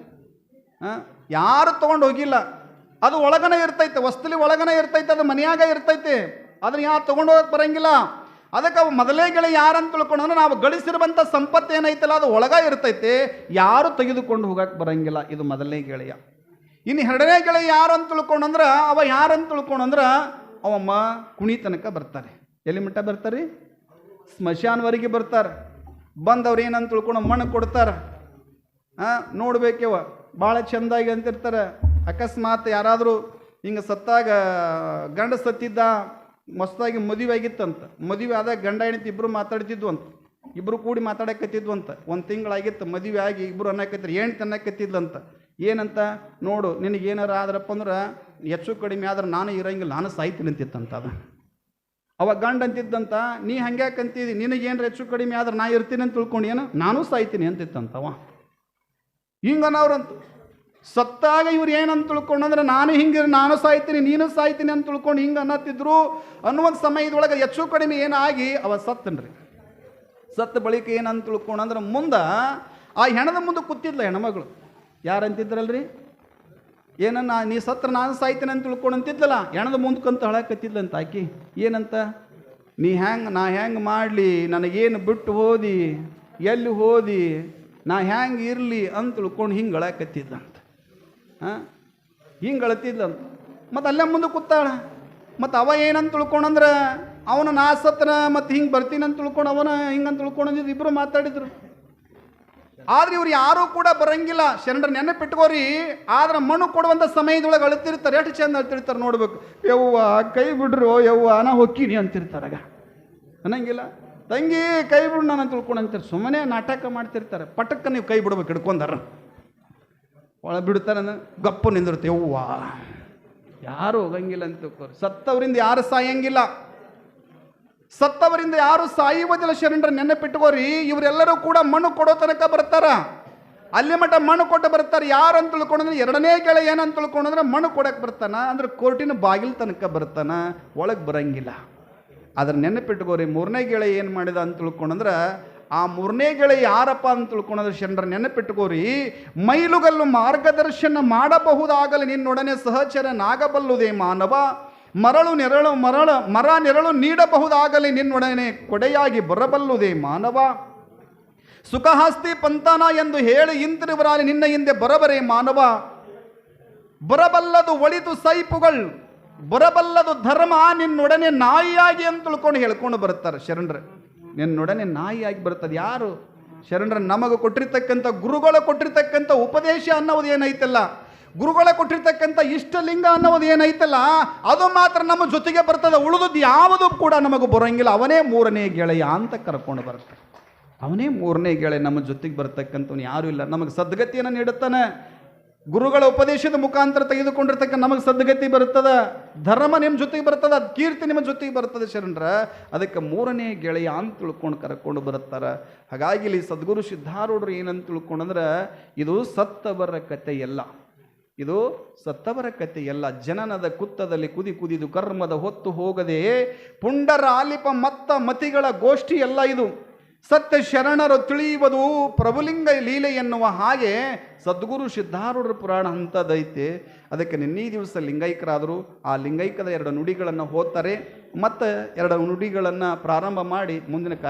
ಹಾಂ? ಯಾರು ತೊಗೊಂಡು ಹೋಗಿಲ್ಲ. ಅದು ಒಳಗನೇ ಇರ್ತೈತೆ. ವಸ್ತುಲಿ ಒಳಗನೆ ಇರ್ತೈತೆ, ಅದು ಮನೆಯಾಗ ಇರ್ತೈತೆ. ಅದನ್ನ ಯಾರು ತೊಗೊಂಡೋಗಕ್ಕೆ ಬರಂಗಿಲ್ಲ. ಅದಕ್ಕೆ ಅವು ಮೊದಲೇ ಗೆಳೆ ಯಾರಂತ ತಿಳ್ಕೊಂಡ್ರೆ ನಾವು ಗಳಿಸಿರುವಂಥ ಸಂಪತ್ತು ಏನೈತಲ್ಲ, ಅದು ಒಳಗ ಇರ್ತೈತೆ. ಯಾರು ತೆಗೆದುಕೊಂಡು ಹೋಗಕ್ಕೆ ಬರಂಗಿಲ್ಲ, ಇದು ಮೊದಲನೇ ಗೆಳೆಯ. ಇನ್ನು ಎರಡನೇ ಗೆಳೆಯ ಯಾರು ಅಂತ ತಿಳ್ಕೊಂಡಂದ್ರೆ ಅವ ಯಾರಂತ ತಿಳ್ಕೊಂಡಂದ್ರೆ ಅವಮ್ಮ ಕುಣಿತನಕ ಬರ್ತಾರೆ. ಎಲ್ಲಿ ಮಟ್ಟ ಬರ್ತಾರೆ? ಸ್ಮಶಾನವರೆಗೆ ಬರ್ತಾರೆ. ಬಂದವ್ರು ಏನಂತ ತಿಳ್ಕೊಂಡು ಮಣ್ಣು ಕೊಡ್ತಾರೆ. ಹಾಂ ನೋಡ್ಬೇಕೇವ ಭಾಳ ಚೆಂದಾಗಿ ಅಂತಿರ್ತಾರೆ. ಅಕಸ್ಮಾತ್ ಯಾರಾದರೂ ಹಿಂಗೆ ಸತ್ತಾಗ ಗಂಡ ಸತ್ತಿದ್ದ ಮಸ್ತಾಗಿ ಮದುವೆ ಆಗಿತ್ತಂತ. ಮದುವೆ ಆದಾಗ ಗಂಡ ಹೆಣ್ತಿ ಇಬ್ಬರು ಮಾತಾಡ್ತಿದ್ವು ಅಂತ ಇಬ್ಬರು ಕೂಡಿ ಮಾತಾಡಕತ್ತಿದ್ವು ಅಂತ ಒಂದು ತಿಂಗಳಾಗಿತ್ತು ಮದುವೆ ಆಗಿ ಇಬ್ಬರು ಅನ್ನಕತ್ತಿರು ಹೆಣ್ತಿ ಅನ್ನಕತ್ತಿದ್ಲಂತ. ಏನಂತ? ನೋಡು, ನಿನಗೆ ಏನಾರ ಆದ್ರಪ್ಪ ಅಂದ್ರೆ ಹೆಚ್ಚು ಕಡಿಮೆ ಆದ್ರೆ ನಾನು ಇರೋಂಗಿಲ್ಲ. ನಾನು ಸಾಯ್ತೀನಿ ಅಂತಿತ್ತಂತ ಅದು. ಅವ ಗಂಡ ಅಂತಿದ್ದಂತ, ನೀ ಹಂಗ್ಯಾಕೆ ಅಂತಿದ್ದಿ ನಿನಗೇನು ಹೆಚ್ಚು ಕಡಿಮೆ ಆದ್ರೆ ನಾ ಇರ್ತೀನಿ ಅಂತ ತಿಳ್ಕೊಂಡು ಏನು? ನಾನು ಸಾಯ್ತೀನಿ ಅಂತಿತ್ತಂತವ ಹಿಂಗನವ್ರಂತ. ಸತ್ತಾಗ ಇವ್ರು ಏನಂತ ತಿಳ್ಕೊಂಡು, ಅಂದ್ರೆ ನಾನು ಹಿಂಗೆ ನಾನು ಸಾಯ್ತೀನಿ, ನೀನು ಸಾಯ್ತೀನಿ ಅಂತ ತಿಳ್ಕೊಂಡು ಹಿಂಗೆ ಅನ್ನತ್ತಿದ್ರು ಅನ್ನುವಂಥ ಸಮಯದೊಳಗೆ ಹೆಚ್ಚು ಕಡಿಮೆ ಏನಾಗಿ ಅವ ಸತ್ತನ್ರಿ. ಸತ್ತ ಬಳಿಕ ಏನಂತ ತಿಳ್ಕೊಂಡಂದ್ರೆ ಮುಂದೆ ಆ ಹೆಣದ ಮುಂದೆ ಕೂತಿದ್ಲ ಹೆಣ್ಮಗಳು. ಯಾರಂತಿದ್ರಲ್ರಿ? ಏನನ್ನ, ನೀ ಸತ್ರ ನಾನು ಸಾಯ್ತೇನೆ ಅಂತ ತಿಳ್ಕೊಂಡು ಅಂತಿದ್ಲಲ್ಲ, ಹೆಣದ ಮುಂದ್ಕಂತ ಹಳಕತ್ತಿದ್ಲಂತ ಆಕಿ. ಏನಂತ? ನೀ ಹ್ಯಾಂಗೆ, ನಾ ಹ್ಯಾಂಗೆ ಮಾಡಲಿ, ನನಗೇನು ಬಿಟ್ಟು ಹೋದಿ, ಎಲ್ಲಿ ಹೋದಿ, ನಾ ಹ್ಯಾಂಗೆ ಇರಲಿ ಅಂತ ತಿಳ್ಕೊಂಡು ಹಿಂಗೆ ಅಳಕತ್ತಿದ್ಲಂತ ಹಾಂ? ಹಿಂಗೆ ಅಳತಿದ್ಲಂತ. ಮತ್ತು ಅಲ್ಲೇ ಮುಂದೆ ಕೂತಾಳ. ಮತ್ತು ಅವ ಏನಂತ ತಿಳ್ಕೊಂಡಂದ್ರೆ ಅವನ ನಾ ಸತ್ರ ಮತ್ತು ಹಿಂಗೆ ಬರ್ತೀನಂತ ತಿಳ್ಕೊಂಡು ಅವನ ಹಿಂಗಂತ ತಿಳ್ಕೊಂಡಿದ್ದು ಇಬ್ಬರು ಮಾತಾಡಿದ್ರು. ಆದ್ರೆ ಇವ್ರು ಯಾರೂ ಕೂಡ ಬರಂಗಿಲ್ಲ. ಶರಣರ ನೆನಪಿಟ್ಕೋರಿ. ಆದ್ರೆ ಮಣ್ಣು ಕೊಡುವಂಥ ಸಮಯದೊಳಗೆ ಅಳ್ತಿರ್ತಾರೆ. ಎಷ್ಟು ಚಂದ ಅಳ್ತಿರ್ತಾರೆ ನೋಡ್ಬೇಕು. ಯವ್ವ, ಕೈ ಬಿಡ್ರು, ಯವ್ವ, ನಾ ಹೊಕ್ಕೀನಿ ಅಂತಿರ್ತಾರಾಗ ಅನ್ನಂಗಿಲ್ಲ. ತಂಗಿ, ಕೈ ಬಿಡು ನಾನು ತಿಳ್ಕೊಂಡು ಅಂತಾರೆ ಸುಮ್ಮನೆ ನಾಟಕ ಮಾಡ್ತಿರ್ತಾರೆ. ಪಟಕ್ಕ ನೀವು ಕೈ ಬಿಡ್ಬೇಕು ಹಿಡ್ಕೊಂಡಾರ. ಒಳ ಬಿಡ್ತಾರೆ ಗಪ್ಪು ನಿಂದಿರುತ್ತೆ. ಯವ್ವ. ಯಾರು ಹೋಗಂಗಿಲ್ಲ ಅಂತ ಸತ್ತವರಿಂದ ಯಾರು ಸಾಯಂಗಿಲ್ಲ. ಸತ್ತವರಿಂದ ಯಾರು ಸಾಯುವುದಿಲ್ಲ ಶರಣರ ನೆನಪಿಟ್ಕೋರಿ ಇವರೆಲ್ಲರೂ ಕೂಡ ಮಣ್ಣು ಕೊಡೋ ತನಕ ಬರ್ತಾರ. ಅಲ್ಲಿ ಮಟ್ಟ ಮಣ್ಣು ಕೊಟ್ಟು ಬರ್ತಾರೆ. ಯಾರು ಅಂತ ತಿಳ್ಕೊಂಡ್ರೆ ಎರಡನೇ ಗೆಳೆ ಏನಂತ ತಿಳ್ಕೊಂಡ್ರೆ ಮಣ್ಣು ಕೊಡಕ್ಕೆ ಬರ್ತಾನ. ಅಂದ್ರೆ ಕೋರ್ಟಿನ ಬಾಗಿಲು ತನಕ ಬರ್ತಾನ. ಒಳಗೆ ಬರಂಗಿಲ್ಲ. ಅದ್ರ ನೆನಪಿಟ್ಕೋರಿ ಮೂರನೇ ಗೆಳೆ ಏನು ಮಾಡಿದ ಅಂತ ತಿಳ್ಕೊಂಡ್ರೆ ಆ ಮೂರನೇ ಗೆಳೆ ಯಾರಪ್ಪ ಅಂತ ತಿಳ್ಕೊಳೋದು ಶರಣರ ನೆನಪಿಟ್ಕೋರಿ, ಮೈಲುಗಲ್ಲು ಮಾರ್ಗದರ್ಶನ ಮಾಡಬಹುದಾಗಲಿ ನಿನ್ನೊಡನೆ ಸಹಚರನಾಗಬಲ್ಲುದೇ ಮಾನವ, ಮರಳು ನೆರಳು ಮರಳ, ಮರ ನೆರಳು ನೀಡಬಹುದಾಗಲಿ ನಿನ್ನೊಡನೆ ಕೊಡೆಯಾಗಿ ಬರಬಲ್ಲುದೇ ಮಾನವ. ಸುಖಹಾಸ್ತಿ ಪಂತನ ಎಂದು ಹೇಳಿ ಇಂತಿರುವರಾಲಿ ನಿನ್ನ ಹಿಂದೆ ಬರಬರೇ ಮಾನವ. ಬರಬಲ್ಲದು ಒಳಿತು ಸೈಪುಗಳು, ಬರಬಲ್ಲದು ಧರ್ಮ ನಿನ್ನೊಡನೆ ನಾಯಿಯಾಗಿ ಅಂತ ತಿಳ್ಕೊಂಡು ಹೇಳ್ಕೊಂಡು ಬರ್ತಾರೆ ಶರಣರು. ನಿನ್ನೊಡನೆ ನಾಯಿಯಾಗಿ ಬರ್ತದೆ ಯಾರು? ಶರಣರ ನಮಗೆ ಕೊಟ್ಟಿರ್ತಕ್ಕಂಥ ಗುರುಗಳು ಕೊಟ್ಟಿರ್ತಕ್ಕಂಥ ಉಪದೇಶ ಅನ್ನೋದು ಏನೈತಲ್ಲ? ಗುರುಗಳ ಕೊಟ್ಟಿರ್ತಕ್ಕಂಥ ಇಷ್ಟಲಿಂಗ ಅನ್ನೋದು ಏನೈತಲ್ಲ? ಅದು ಮಾತ್ರ ನಮ್ಮ ಜೊತೆಗೆ ಬರ್ತದೆ. ಉಳಿದದ್ದು ಯಾವುದು ಕೂಡ ನಮಗೆ ಬರೋಂಗಿಲ್ಲ. ಅವನೇ ಮೂರನೇ ಗೆಳೆಯ ಅಂತ ಕರ್ಕೊಂಡು ಬರ್ತಾನೆ ಅವನೇ ಮೂರನೇ ಗೆಳೆಯ ನಮ್ಮ ಜೊತೆಗೆ ಬರ್ತಕ್ಕಂಥವ್ನು ಯಾರೂ ಇಲ್ಲ. ನಮಗೆ ಸದ್ಗತಿಯನ್ನು ನೀಡುತ್ತಾನೆ. ಗುರುಗಳ ಉಪದೇಶದ ಮುಖಾಂತರ ತೆಗೆದುಕೊಂಡಿರ್ತಕ್ಕ ನಮಗೆ ಸದ್ಗತಿ ಬರ್ತದ ಧರ್ಮ ನಿಮ್ಮ ಜೊತೆಗೆ ಬರ್ತದ ಕೀರ್ತಿ ನಿಮ್ಮ ಜೊತೆಗೆ ಬರ್ತದೆ ಶರಣರ, ಅದಕ್ಕೆ ಮೂರನೇ ಗೆಳೆಯ ಅಂತ ತಿಳ್ಕೊಂಡು ಕರ್ಕೊಂಡು ಬರುತ್ತಾರೆ. ಹಾಗಾಗಿ ಇಲ್ಲಿ ಸದ್ಗುರು ಸಿದ್ಧಾರೂಢರು ಏನಂತ ತಿಳ್ಕೊಂಡಂದ್ರೆ, ಇದು ಸತ್ತವರ ಕಥೆಯಲ್ಲ. ಇದು ಸತ್ತವರ ಕಥೆಯಲ್ಲ. ಜನನದ ಕುತ್ತದಲ್ಲಿ ಕುದಿ ಕುದಿದು ಕರ್ಮದ ಹೊತ್ತು ಹೋಗದೆ ಪುಂಡರ ಆಲಿಪ ಮತ್ತ ಮತಿಗಳ ಗೋಷ್ಠಿ ಎಲ್ಲ ಇದು. ಸತ್ಯ ಶರಣರು ತಿಳಿಯುವುದು ಪ್ರಭುಲಿಂಗ ಲೀಲೆ ಎನ್ನುವ ಹಾಗೆ ಸದ್ಗುರು ಸಿದ್ಧಾರೂಢರ ಪುರಾಣ ಅಂಥದ್ದೈತೆ. ಅದಕ್ಕೆ ನಿನ್ನೆ ದಿವಸ ಲಿಂಗೈಕ್ಯರಾದರು ಆ ಲಿಂಗೈಕದ ಎರಡು ನುಡಿಗಳನ್ನು ಓದ್ತಾರೆ ಮತ್ತು ಎರಡು ನುಡಿಗಳನ್ನು ಪ್ರಾರಂಭ ಮಾಡಿ ಮುಂದಿನ ಕಾರ್ಯ